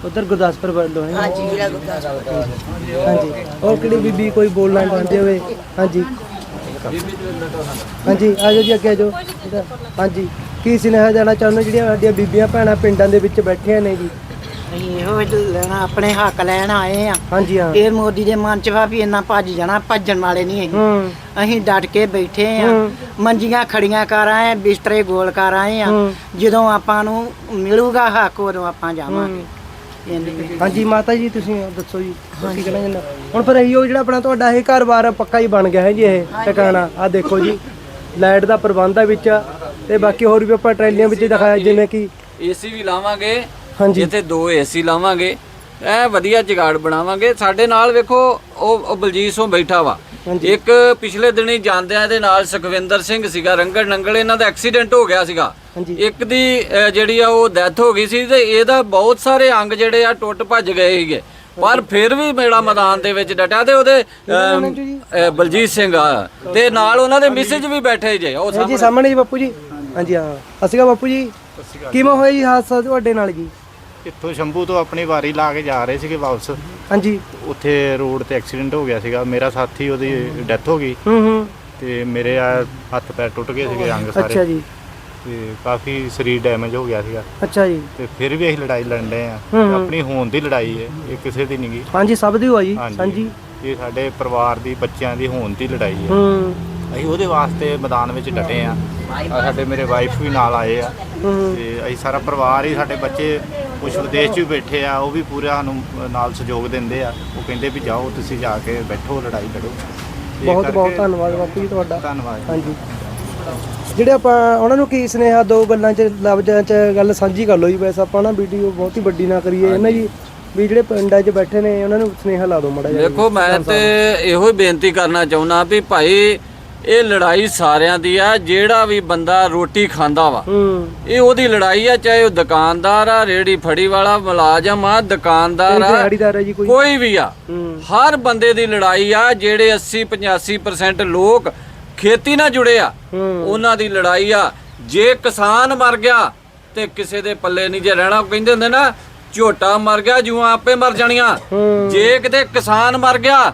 ਉਧਰ ਗੁਰਦਾਸਪੁਰ ਵੱਲੋਂ ਹੈ। ਹਾਂਜੀ ਜਿਹੜਾ ਗੁਰਦਾਸਪੁਰ। ਹਾਂਜੀ। ਹੋਰ ਕਿਹੜੀ ਬੀਬੀ ਕੋਈ ਬੋਲਣਾ ਚਾਹੁੰਦੇ ਹੋਵੇ ਹਾਂਜੀ। ਹਾਂਜੀ ਆ ਜਾਓ ਜੀ ਅੱਗੇ ਆ ਜਾਓ। ਹਾਂਜੀ। ਕੀ ਸੁਨੇਹਾ ਦੇਣਾ ਚਾਹੁੰਦੇ ਜਿਹੜੀਆਂ ਸਾਡੀਆਂ ਬੀਬੀਆਂ ਭੈਣਾਂ ਪਿੰਡਾਂ ਦੇ ਵਿੱਚ ਬੈਠੀਆਂ ਨੇ ਜੀ। ਅਸੀਂ ਇਹੋ ਲੈਣਾ ਆਪਣੇ ਹੱਕ ਲੈਣ ਆਏ ਆ। ਹਾਂਜੀ ਹਾਂ। ਇਹ ਮੋਦੀ ਦੇ ਮਨ ਚ ਵਾ ਵੀ ਇੰਨਾ ਭੱਜ ਜਾਣਾ ਭੱਜਣ ਵਾਲੇ ਨਹੀਂ ਅਸੀਂ ਹੂੰ। ਅਸੀਂ ਡਟ ਕੇ ਬੈਠੇ ਆ। ਮੰਜੀਆਂ ਖੜੀਆਂ ਕਰ ਆਏ ਆ ਬਿਸਤਰੇ ਗੋਲ ਕਰ ਆਏ ਆ। ਜਦੋਂ ਆਪਾਂ ਨੂੰ ਮਿਲੂਗਾ ਹੱਕ ਉਦੋਂ ਆਪਾਂ ਜਾਵਾਂਗੇ। ਹਾਂਜੀ ਮਾਤਾ ਜੀ ਤੁਸੀਂ ਦੱਸੋ ਜੀ ਕੀ ਕਹਿਣਾ ਹੋ? ਹੁਣ ਫਿਰ ਇਹੋ ਜਿਹੜਾ ਆਪਣਾ ਤੁਹਾਡਾ ਇਹ ਘਰ-ਬਾਰ ਪੱਕਾ ਹੀ ਬਣ ਗਿਆ ਹੈ ਜੀ ਇਹ ਟਿਕਾਣਾ ਆ ਦੇਖੋ ਜੀ ਲਾਈਟ ਦਾ ਪ੍ਰਬੰਧ ਆ ਵਿੱਚ ਤੇ ਬਾਕੀ ਹੋਰ ਵੀ ਆਪਾਂ ਟਰੈਲੀਆਂ ਵਿੱਚ ਦਿਖਾਇਆ ਜਿਵੇਂ ਕਿ ਏਸੀ ਵੀ ਲਾਵਾਂਗੇ ਹਾਂਜੀ। ਇੱਥੇ ਦੋ ਏਸੀ ਲਾਵਾਂਗੇ ਐ ਵਧੀਆ ਜਗਾੜ ਬਣਾਵਾਂਗੇ ਸਾਡੇ ਨਾਲ ਵੇਖੋ ਉਹ ਬਲਜੀਤ ਸਿੰਘ ਬੈਠਾ ਵਾ ਹਾਂਜੀ। ਇੱਕ ਪਿਛਲੇ ਦਿਨੀ ਜਾਂਦਿਆਂ ਦੇ ਨਾਲ ਸੁਖਵਿੰਦਰ ਸਿੰਘ ਸੀਗਾ ਰੰਗੜ ਨੰਗਲ ਇਹਨਾਂ ਦਾ ਐਕਸੀਡੈਂਟ ਹੋ ਗਿਆ ਸੀਗਾ। ਇੱਕ ਦੀ ਜਿਹੜੀ ਆ ਉਹ ਡੈਥ ਹੋ ਗਈ ਸੀ ਤੇ ਇਹਦਾ ਬਹੁਤ ਸਾਰੇ ਅੰਗ ਜਿਹੜੇ ਆ ਟੁੱਟ ਭੱਜ ਗਏ ਸੀਗੇ। ਪਰ ਫਿਰ ਵੀ ਮੇਲਾ ਮੈਦਾਨ ਦੇ ਵਿੱਚ ਡਟਿਆ ਤੇ ਉਹਦੇ ਬਲਜੀਤ ਸਿੰਘ ਆ। ਤੇ ਨਾਲ ਉਹਨਾਂ ਦੇ ਮਿਸਜ ਵੀ ਬੈਠੇ ਜੇ ਉਹ ਇਹ ਜੀ ਸਾਹਮਣੇ। ਸਾਹਮਣੇ ਜੀ ਬਾਪੂ ਜੀ। ਹਾਂਜੀ। ਹਾਂ। ਸਤਿ ਸ਼੍ਰੀ ਅਕਾਲ ਬਾਪੂ ਜੀ। ਕਿਵੇਂ ਹੋਇਆ ਜੀ ਹਾਦਸਾ ਤੁਹਾਡੇ ਨਾਲ ਜੀ? ਇੱਥੋਂ ਸ਼ੰਭੂ ਤੋਂ ਆਪਣੀ ਵਾਰੀ ਲਾ ਕੇ ਜਾ ਰਹੇ ਸੀਗੇ ਵਾਪਸ। ਹਾਂਜੀ। ਉੱਥੇ ਰੋਡ ਤੇ ਐਕਸੀਡੈਂਟ ਹੋ ਗਿਆ ਸੀਗਾ। ਮੇਰਾ ਸਾਥੀ ਉਹਦੀ ਡੈਥ ਹੋ ਗਈ। ਹੂੰ ਹੂੰ। ਤੇ ਮੇਰੇ ਆ ਹੱਥ ਪੈਰ ਟੁੱਟ ਗਏ ਸੀਗੇ ਅੰਗ ਅੱਛਾ ਸਾਰੇ ਜੀ। ਤੇ ਕਾਫੀ ਸਰੀਰ ਡੈਮੇਜ ਹੋ ਗਿਆ ਸੀਗਾ। ਅੱਛਾ ਜੀ। ਤੇ ਫਿਰ ਵੀ ਅਸੀਂ ਲੜਾਈ ਲੜਨ ਡਏ ਆ। ਹੂੰ। ਆਪਣੀ ਹੋਣ ਦੀ ਲੜਾਈ ਹੈ ਇਹ ਕਿਸੇ ਦੀ ਨਹੀਂ ਗੀ ਹਾਂਜੀ ਸਭ ਦੀ ਜੀ ਹਾਂਜੀ। ਇਹ ਸਾਡੇ ਪਰਿਵਾਰ ਦੀ ਬੱਚਿਆਂ ਦੀ ਹੋਣ ਦੀ ਲੜਾਈ ਹੈ ਹੂੰ। ਅਸੀਂ ਉਹਦੇ ਵਾਸਤੇ ਮੈਦਾਨ ਵਿੱਚ ਡਟੇ ਆ। ਸਾਡੇ ਮੇਰੇ ਵਾਈਫ ਵੀ ਨਾਲ ਆਏ ਆ। ਹੂੰ ਤੇ ਅਸੀਂ ਸਾਰਾ ਪਰਿਵਾਰ ਹੀ ਸਾਡੇ ਬੱਚੇ ਕੁਝ ਵਿਦੇਸ਼ 'ਚ ਵੀ ਬੈਠੇ ਆ ਉਹ ਵੀ ਪੂਰਾ ਸਾਨੂੰ ਨਾਲ ਸਹਿਯੋਗ ਦਿੰਦੇ ਆ। ਉਹ ਕਹਿੰਦੇ ਵੀ ਜਾਓ ਤੁਸੀਂ ਜਾ ਕੇ ਬੈਠੋ ਲੜਾਈ ਲੜੋ। ਇਹ ਬਹੁਤ ਬਹੁਤ ਕਰਕੇ ਧੰਨਵਾਦ ਬਾਪੂ ਜੀ ਤੁਹਾਡਾ। ਧੰਨਵਾਦ। ਜੀ। ਹਾਂਜੀ। ਜਿਹੜੇ ਆਪਾਂ ਉਹਨਾਂ ਨੂੰ ਕੀ ਸੁਨੇਹਾ ਦੋ ਗੱਲਾਂ 'ਚ ਲਫ਼ਜ਼ਾਂ 'ਚ ਗੱਲ ਸਾਂਝੀ ਕਰ ਲਓ ਜੀ ਵੈਸੇ ਆਪਾਂ ਨਾ ਵੀਡੀਓ ਬਹੁਤ ਹੀ ਵੱਡੀ ਨਾ ਕਰੀਏ ਨਾ ਜੀ? ਵੀ ਜਿਹੜੇ ਪਿੰਡਾਂ 'ਚ ਬੈਠੇ ਨੇ ਉਹਨਾਂ ਨੂੰ ਸੁਨੇਹਾ ਲਾ ਦਿਓ ਮਾੜਾ ਜਿਹਾ ਦੇਖੋ ਮੈਂ ਤੇ ਇਹੋ ਹੀ ਬੇਨਤੀ ਕਰਨਾ ਚਾਹੁੰਦਾ ਵੀ ਭਾਈ ਇਹ ਲੜਾਈ ਸਾਰਿਆਂ ਦੀ ਆ ਜਿਹੜਾ ਵੀ ਬੰਦਾ ਰੋਟੀ ਖਾਂਦਾ ਵਾ ਇਹ ਉਹਦੀ ਲੜਾਈ ਆ ਚਾਹੇ ਉਹ ਦੁਕਾਨਦਾਰ ਆ ਰੇੜੀ ਫੜੀ ਵਾਲਾ ਮੁਲਾਜ਼ਮ ਆ ਦੁਕਾਨਦਾਰ ਆ ਦਿਹਾੜੀਦਾਰ ਹੈ ਜੀ ਕੋਈ। ਕੋਈ ਵੀ ਆ। ਹਰ ਬੰਦੇ ਦੀ ਲੜਾਈ ਆ ਜਿਹੜੇ 80 85% ਲੋਕ ਖੇਤੀ ਨਾਲ ਜੁੜੇ ਆ। ਉਹਨਾਂ ਦੀ ਲੜਾਈ ਆ। ਜੇ ਕਿਸਾਨ ਮਰ ਗਿਆ ਤੇ ਕਿਸੇ ਦੇ ਪੱਲੇ ਨਹੀਂ ਜੇ ਰਹਿਣਾ ਉਹ ਕਹਿੰਦੇ ਹੁੰਦੇ ਨਾ ਝੋਟਾ ਮਰ ਗਿਆ ਜੂਆਂ ਆਪੇ ਮਰ ਜਾਣੀਆਂ। ਜੇ ਕਿਤੇ ਕਿਸਾਨ ਮਰ ਗਿਆ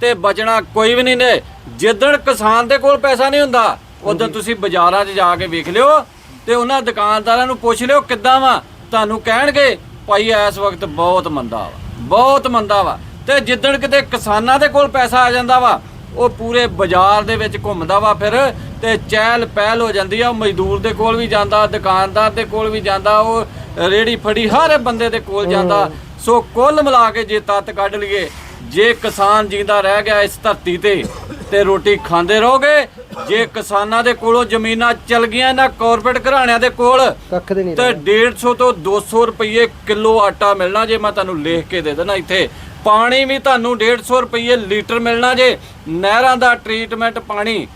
ਤੇ ਬਚਣਾ ਕੋਈ ਵੀ ਨਹੀਂ ਨੇ। ਜਿੱਦਣ ਕਿਸਾਨ ਦੇ ਕੋਲ ਪੈਸਾ ਨਹੀਂ ਹੁੰਦਾ ਉਦੋਂ ਤੁਸੀਂ ਬਾਜ਼ਾਰਾਂ 'ਚ ਜਾ ਕੇ ਵੇਖ ਲਿਓ ਤੇ ਉਹਨਾਂ ਦੁਕਾਨਦਾਰਾਂ ਨੂੰ ਪੁੱਛ ਲਿਓ ਕਿੱਦਾਂ ਵਾ। ਤੁਹਾਨੂੰ ਕਹਿਣਗੇ ਭਾਈ ਇਸ ਵਕਤ ਬਹੁਤ ਮੰਦਾ ਵਾ। ਬਹੁਤ ਮੰਦਾ ਵਾ। ਤੇ ਜਿੱਦਣ ਕਿਤੇ ਕਿਸਾਨਾਂ ਦੇ ਕੋਲ ਪੈਸਾ ਆ ਜਾਂਦਾ ਵਾ ਉਹ ਪੂਰੇ ਬਾਜ਼ਾਰ ਦੇ ਵਿੱਚ ਘੁੰਮਦਾ ਵਾ ਫਿਰ ਤੇ ਚਹਿਲ ਪਹਿਲ ਹੋ ਜਾਂਦੀ ਆ। ਉਹ ਮਜ਼ਦੂਰ ਦੇ ਕੋਲ ਵੀ ਜਾਂਦਾ ਦੁਕਾਨਦਾਰ ਦੇ ਕੋਲ ਵੀ ਜਾਂਦਾ ਉਹ ਰੇੜੀ ਫੜੀ ਹਰ ਬੰਦੇ ਦੇ ਕੋਲ ਜਾਂਦਾ। ਸੋ ਕੁੱਲ ਮਿਲਾ ਕੇ ਜੇ ਤੱਤ ਕੱਢ ਲਈਏ ਜੇ ਕਿਸਾਨ ਜਿੰਦਾ ਰਹਿ ਗਿਆ ਇਸ ਧਰਤੀ ਤੇ ਤੇ ਰੋਟੀ ਖਾਂਦੇ ਰਹੋਗੇ। ਜੇ ਕਿਸਾਨਾਂ ਦੇ ਕੋਲੋਂ ਜ਼ਮੀਨਾਂ ਚਲ ਗਈਆਂ ਨਾ ਕਾਰਪੋਰੇਟ ਘਰਾਣਿਆਂ ਦੇ ਕੋਲ ਕੱਖ ਦੇ ਨਹੀਂ ਤੇ 150 ਤੋਂ 200 ਰੁਪਏ ਕਿਲੋ ਆਟਾ ਮਿਲਣਾ ਜੇ ਮੈਂ ਤੁਹਾਨੂੰ ਲਿਖ ਕੇ ਦੇ ਦੇਣਾ ਇੱਥੇ। ਪਾਣੀ ਵੀ ਤੁਹਾਨੂੰ 150 ਰੁਪਏ ਲੀਟਰ ਮਿਲਣਾ ਜੇ। ਨਹਿਰਾਂ ਦਾ ਟ੍ਰੀਟਮੈਂਟ ਪਾਣੀ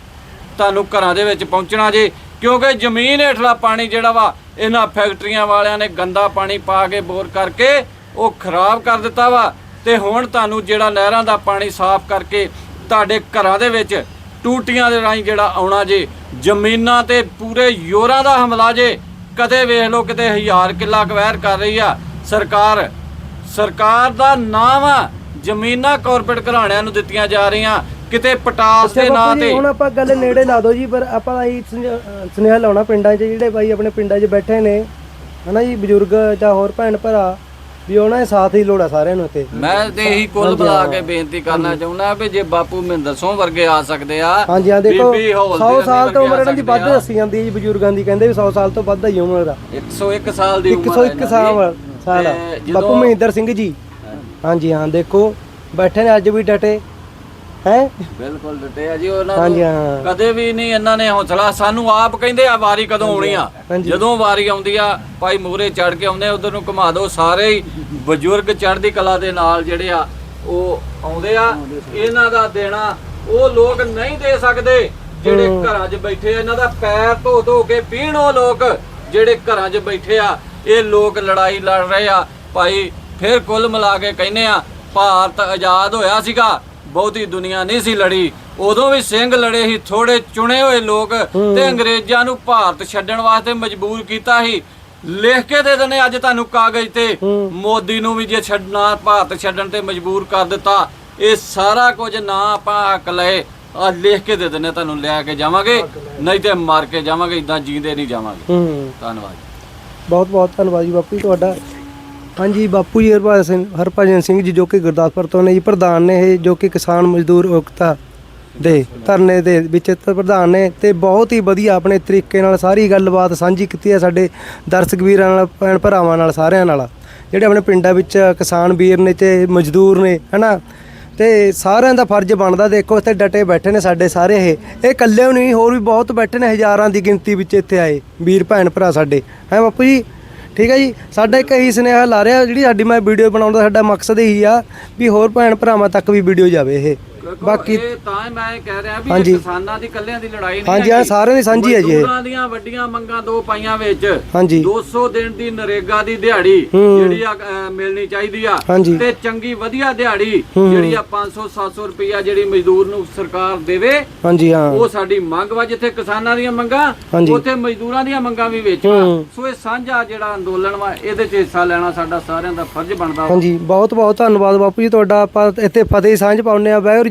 ਤੁਹਾਨੂੰ ਘਰਾਂ ਦੇ ਵਿੱਚ ਪਹੁੰਚਣਾ ਜੇ। ਕਿਉਂਕਿ ਜ਼ਮੀਨ ਹੇਠਲਾ ਪਾਣੀ ਜਿਹੜਾ ਵਾ, ਇਹਨਾਂ ਫੈਕਟਰੀਆਂ ਵਾਲਿਆਂ ਨੇ ਗੰਦਾ ਪਾਣੀ ਪਾ ਕੇ ਬੋਰ ਕਰਕੇ ਉਹ ਖਰਾਬ ਕਰ ਦਿੱਤਾ ਵਾ। ਤੇ ਹੁਣ ਤੁਹਾਨੂੰ ਜਿਹੜਾ ਨਹਿਰਾਂ ਦਾ ਪਾਣੀ ਸਾਫ਼ ਕਰਕੇ ਤੁਹਾਡੇ ਘਰਾਂ ਦੇ ਵਿੱਚ ਟੂਟੀਆਂ ਦੇ ਰਾਹੀਂ ਜਿਹੜਾ ਆਉਣਾ ਜੇ। ਜ਼ਮੀਨਾਂ ਤੇ ਪੂਰੇ ਯੋਰਾਂ ਦਾ ਹਮਲਾ ਜੇ। ਕਦੇ ਵੇਖ ਲਓ ਕਿਤੇ ਹਜ਼ਾਰ ਕਿੱਲਾ ਕਵੈਰ ਕਰ ਰਹੀ ਆ। ਸਰਕਾਰ ਸਰਕਾਰ ਦਾ ਨਾਮ ਆ ਜ਼ਮੀਨਾਂ ਕਾਰਪੋਰੇਟ ਘਰਾਣਿਆਂ ਨੂੰ ਦਿੱਤੀਆਂ ਜਾ ਰਹੀਆਂ ਕਿਤੇ ਪਟਾਸ ਦੇ ਨਾਂ ਤੇ। ਹੁਣ ਆਪਾਂ ਗੱਲ ਨੇੜੇ ਲਾ ਦਿਓ ਜੀ ਪਰ ਆਪਾਂ ਇਹ ਸੁਨੇਹਾ ਲਾਉਣਾ ਪਿੰਡਾਂ 'ਚ ਜਿਹੜੇ ਬਾਈ ਆਪਣੇ ਪਿੰਡਾਂ 'ਚ ਬੈਠੇ ਨੇ ਹਨਾ ਜੀ ਬਜ਼ੁਰਗ ਜਾਂ ਹੋਰ ਭੈਣ ਭਰਾ ਵੀ ਉਹਨਾਂ ਦੇ ਸਾਥ ਹੀ ਲੋੜ ਆ ਸਾਰਿਆਂ ਨੂੰ ਇੱਥੇ। ਮੈਂ ਤੇ ਇਹੀ ਕੁੱਲ ਮਿਲਾ ਕੇ ਬੇਨਤੀ ਕਰਨਾ ਚਾਹੁੰਦਾ ਵੀ ਜੇ ਬਾਪੂ ਮਹਿੰਦਰ ਸਿੰਘ ਵਰਗੇ ਆ ਸਕਦੇ ਆ ਹਾਂਜੀ ਹਾਂ ਦੇਖੋ ਬੀਬੀ 100 ਹੌਲਦਾਰ ਸਾਲ ਤੋਂ ਉਮਰ ਆ ਇਹਨਾਂ ਦੀ ਵੱਧ ਆ। ਦੱਸੀ ਜਾਂਦੀ ਹੈ ਜੀ ਬਜ਼ੁਰਗਾਂ ਦੀ ਕਹਿੰਦੇ ਵੀ 100 ਸਾਲ ਤੋਂ ਵੱਧ ਹੀ ਉਮਰ ਦਾ 101 ਸਾਲ ਦੀ ਉਮਰ 101 ਸਾਲ। ਤੇ ਜਦੋਂ- ਬਾਪੂ ਮਹਿੰਦਰ ਸਿੰਘ ਜੀ। ਹਾਂਜੀ ਹਾਂ ਦੇਖੋ ਬੈਠੇ ਨੇ ਅੱਜ ਵੀ ਡਟੇ। ਹੈ? ਬਿਲਕੁਲ ਦਿੱਤੇ ਆ ਜੀ ਉਹਨਾਂ ਹਾਂਜੀ, ਨੂੰ ਹਾਂ। ਕਦੇ ਵੀ ਨਹੀਂ ਇਹਨਾਂ ਨੇ ਹੌਸਲਾ ਸਾਨੂੰ ਆਪ ਕਹਿੰਦੇ ਆ ਵਾਰੀ ਕਦੋਂ ਆਉਣੀ ਆ ਹਾਂਜੀ। ਜਦੋਂ ਵਾਰੀ ਆਉਂਦੀ ਆ ਭਾਈ ਮੂਹਰੇ ਚੜ ਕੇ ਆਉਂਦੇ ਉਧਰ ਨੂੰ ਘੁਮਾ ਦਿਓ ਸਾਰੇ ਹੀ ਬਜ਼ੁਰਗ ਚੜ੍ਹਦੀ ਕਲਾ ਦੇ ਨਾਲ ਜਿਹੜੇ ਆ ਉਹ ਆਉਂਦੇ ਆ। ਇਹਨਾਂ ਦਾ ਦੇਣਾ ਉਹ ਲੋਕ ਨਹੀਂ ਦੇ ਸਕਦੇ ਜਿਹੜੇ ਘਰਾਂ 'ਚ ਬੈਠੇ ਆ। ਇਹਨਾਂ ਦਾ ਪੈਰ ਧੋ ਧੋ ਕੇ ਪੀਣ ਉਹ ਲੋਕ ਜਿਹੜੇ ਘਰਾਂ 'ਚ ਬੈਠੇ ਆ ਇਹ ਲੋਕ ਲੜਾਈ ਲੜ ਰਹੇ ਆ। ਭਾਈ ਫਿਰ ਕੁੱਲ ਮਿਲਾ ਕੇ ਕਹਿੰਦੇ ਆ ਭਾਰਤ ਆਜ਼ਾਦ ਹੋਇਆ ਸੀਗਾ। ਬਹੁਤੀ ਦੁਨੀਆ ਨਹੀਂ ਸੀ ਲੜੀ। ਉਦੋਂ ਵੀ ਸਿੰਘ ਲੜੇ ਸੀ ਥੋੜੇ ਚੁਣੇ ਹੋਏ ਲੋਕ ਤੇ ਅੰਗਰੇਜ਼ਾਂ ਨੂੰ ਭਾਰਤ ਛੱਡਣ ਵਾਸਤੇ ਮਜਬੂਰ ਕੀਤਾ ਸੀ। ਲਿਖ ਕੇ ਦੇ ਦਿੰਦੇ ਅੱਜ ਤੁਹਾਨੂੰ ਕਾਗਜ਼ ਤੇ। ਮੋਦੀ ਨੂੰ ਵੀ ਜੇ ਛੱਡਣਾ ਭਾਰਤ ਛੱਡਣ ਤੇ ਮਜਬੂਰ ਕਰ ਦਿੱਤਾ। ਇਹ ਸਾਰਾ ਕੁਝ ਨਾ ਆਪਾਂ ਹੱਕ ਲਏ। ਆ ਲਿਖ ਕੇ ਦੇ ਦਿੰਦੇ ਤੁਹਾਨੂੰ ਲੈ ਕੇ ਜਾਵਾਂਗੇ। ਨਹੀਂ ਤੇ ਮਾਰ ਕੇ ਜਾਵਾਂਗੇ ਇਦਾਂ ਜੀਂਦੇ ਨਹੀਂ ਜਾਵਾਂਗੇ। ਧੰਨਵਾਦ ਬਹੁਤ ਬਹੁਤ ਧੰਨਵਾਦ ਜੀ ਬਾਪੂ ਜੀ ਤੁਹਾਡਾ। ਹਾਂਜੀ, ਬਾਪੂ ਜੀ, ਹਰਭਜਨ ਸਿੰਘ ਹਰਭਜਨ ਸਿੰਘ ਜੀ ਜੋ ਕਿ ਗੁਰਦਾਸਪੁਰ ਤੋਂ ਨੇ ਜੀ, ਪ੍ਰਧਾਨ ਨੇ ਇਹ ਜੋ ਕਿ ਕਿਸਾਨ ਮਜ਼ਦੂਰ ਓਕਤਾ ਦੇ ਧਰਨੇ ਦੇ ਵਿੱਚ ਪ੍ਰਧਾਨ ਨੇ ਤੇ ਬਹੁਤ ਹੀ ਵਧੀਆ ਆਪਣੇ ਤਰੀਕੇ ਨਾਲ ਸਾਰੀ ਗੱਲਬਾਤ ਸਾਂਝੀ ਕੀਤੀ ਹੈ ਸਾਡੇ ਦਰਸ਼ਕ ਵੀਰਾਂ ਨਾਲ, ਭੈਣ ਭਰਾਵਾਂ ਨਾਲ, ਸਾਰਿਆਂ ਨਾਲ। ਜਿਹੜੇ ਆਪਣੇ ਪਿੰਡਾਂ ਵਿੱਚ ਕਿਸਾਨ ਵੀਰ ਨੇ ਤੇ ਮਜ਼ਦੂਰ ਨੇ, ਹਨਾ? ਤੇ ਸਾਰਿਆਂ ਦਾ ਫਰਜ਼ ਬਣਦਾ ਦੇਖੋ ਇੱਥੇ ਡਟੇ ਬੈਠੇ ਨੇ ਸਾਡੇ ਸਾਰੇ ਇਹ। ਇਹ ਇਕੱਲੇ ਨਹੀਂ, ਹੋਰ ਵੀ ਬਹੁਤ ਬੈਠੇ ਨੇ ਹਜ਼ਾਰਾਂ ਦੀ ਗਿਣਤੀ ਵਿੱਚ ਇੱਥੇ ਆਏ, ਵੀਰ ਭੈਣ ਭਰਾ ਸਾਡੇ। ਹੈ ਬਾਪੂ ਜੀ? ਠੀਕ ਹੈ ਜੀ? ਸਾਡਾ ਇੱਕ ਇਹੀ ਸੁਨੇਹਾ ਲਾ ਰਿਹਾ, ਜਿਹੜੀ ਸਾਡੀ ਮੈਂ ਵੀਡੀਓ ਬਣਾਉਣ ਦਾ ਸਾਡਾ ਮਕਸਦ ਇਹੀ ਆ, ਵੀ ਹੋਰ ਭੈਣ ਭਰਾਵਾਂ ਤੱਕ ਵੀ ਵੀਡੀਓ ਜਾਵੇ ਇਹ। ਬਾਕੀ ਤਾਂ ਮੈਂ ਕਹਿ ਰਿਹਾ ਵੀ ਹਾਂਜੀ। ਇਹ ਕਿਸਾਨਾਂ ਦੀ ਕੱਲਿਆਂ ਦੀ ਲੜਾਈ ਨਹੀਂ ਹਾਂਜੀ, ਇਹ ਹੈਗੀ। ਸਾਰਿਆਂ ਦੀ ਸਾਂਝੀ ਹੈ ਜੀ ਇਹ। ਮਜ਼ਦੂਰਾਂ ਦੀਆਂ ਵੱਡੀਆਂ ਮੰਗਾਂ ਦੋ ਪਾਈਆਂ ਵਿੱਚ ਹਾਂਜੀ 200 ਦਿਨ ਦੀ ਨਰੇਗਾ ਦੀ ਦਿਹਾੜੀ ਹੂੰ। ਜਿਹੜੀ ਆ ਮਿਲਣੀ ਚਾਹੀਦੀ ਆ ਹਾਂਜੀ। ਤੇ ਚੰਗੀ ਵਧੀਆ ਦਿਹਾੜੀ ਹੂੰ। ਜਿਹੜੀ ਆ 500 700 ਰੁਪਈਆ ਜਿਹੜੀ ਮਜ਼ਦੂਰ ਨੂੰ ਸਰਕਾਰ ਦੇਵੇ ਹਾਂਜੀ ਹਾਂ ਉਹ ਸਾਡੀ ਮੰਗ ਵਾ ਜਿੱਥੇ ਕਿਸਾਨਾਂ ਦੀਆਂ ਮੰਗਾਂ ਹਾਂਜੀ। ਉੱਥੇ ਮਜ਼ਦੂਰਾਂ ਦੀਆਂ ਮੰਗਾਂ ਵੀ ਵਿੱਚ ਵਾ ਹੂੰ। ਸੋ ਇਹ ਸਾਂਝਾ ਜਿਹੜਾ ਅੰਦੋਲਨ ਵਾ ਇਹਦੇ 'ਚ ਹਿੱਸਾ ਲੈਣਾ ਸਾਡਾ ਸਾਰਿਆਂ ਦਾ ਫਰਜ਼ ਬਣਦਾ ਵਾ ਹਾਂਜੀ ਬਹੁਤ ਬਹੁਤ ਧੰਨਵਾਦ ਬਾਪੂ ਜੀ ਤੁਹਾਡਾ ਆਪਾਂ ਇੱਥੇ ਫਤਿਹ ਸਾਂਝ ਪਾਉਂਦੇ ਆ ਵਾਹਿਗੁਰੂ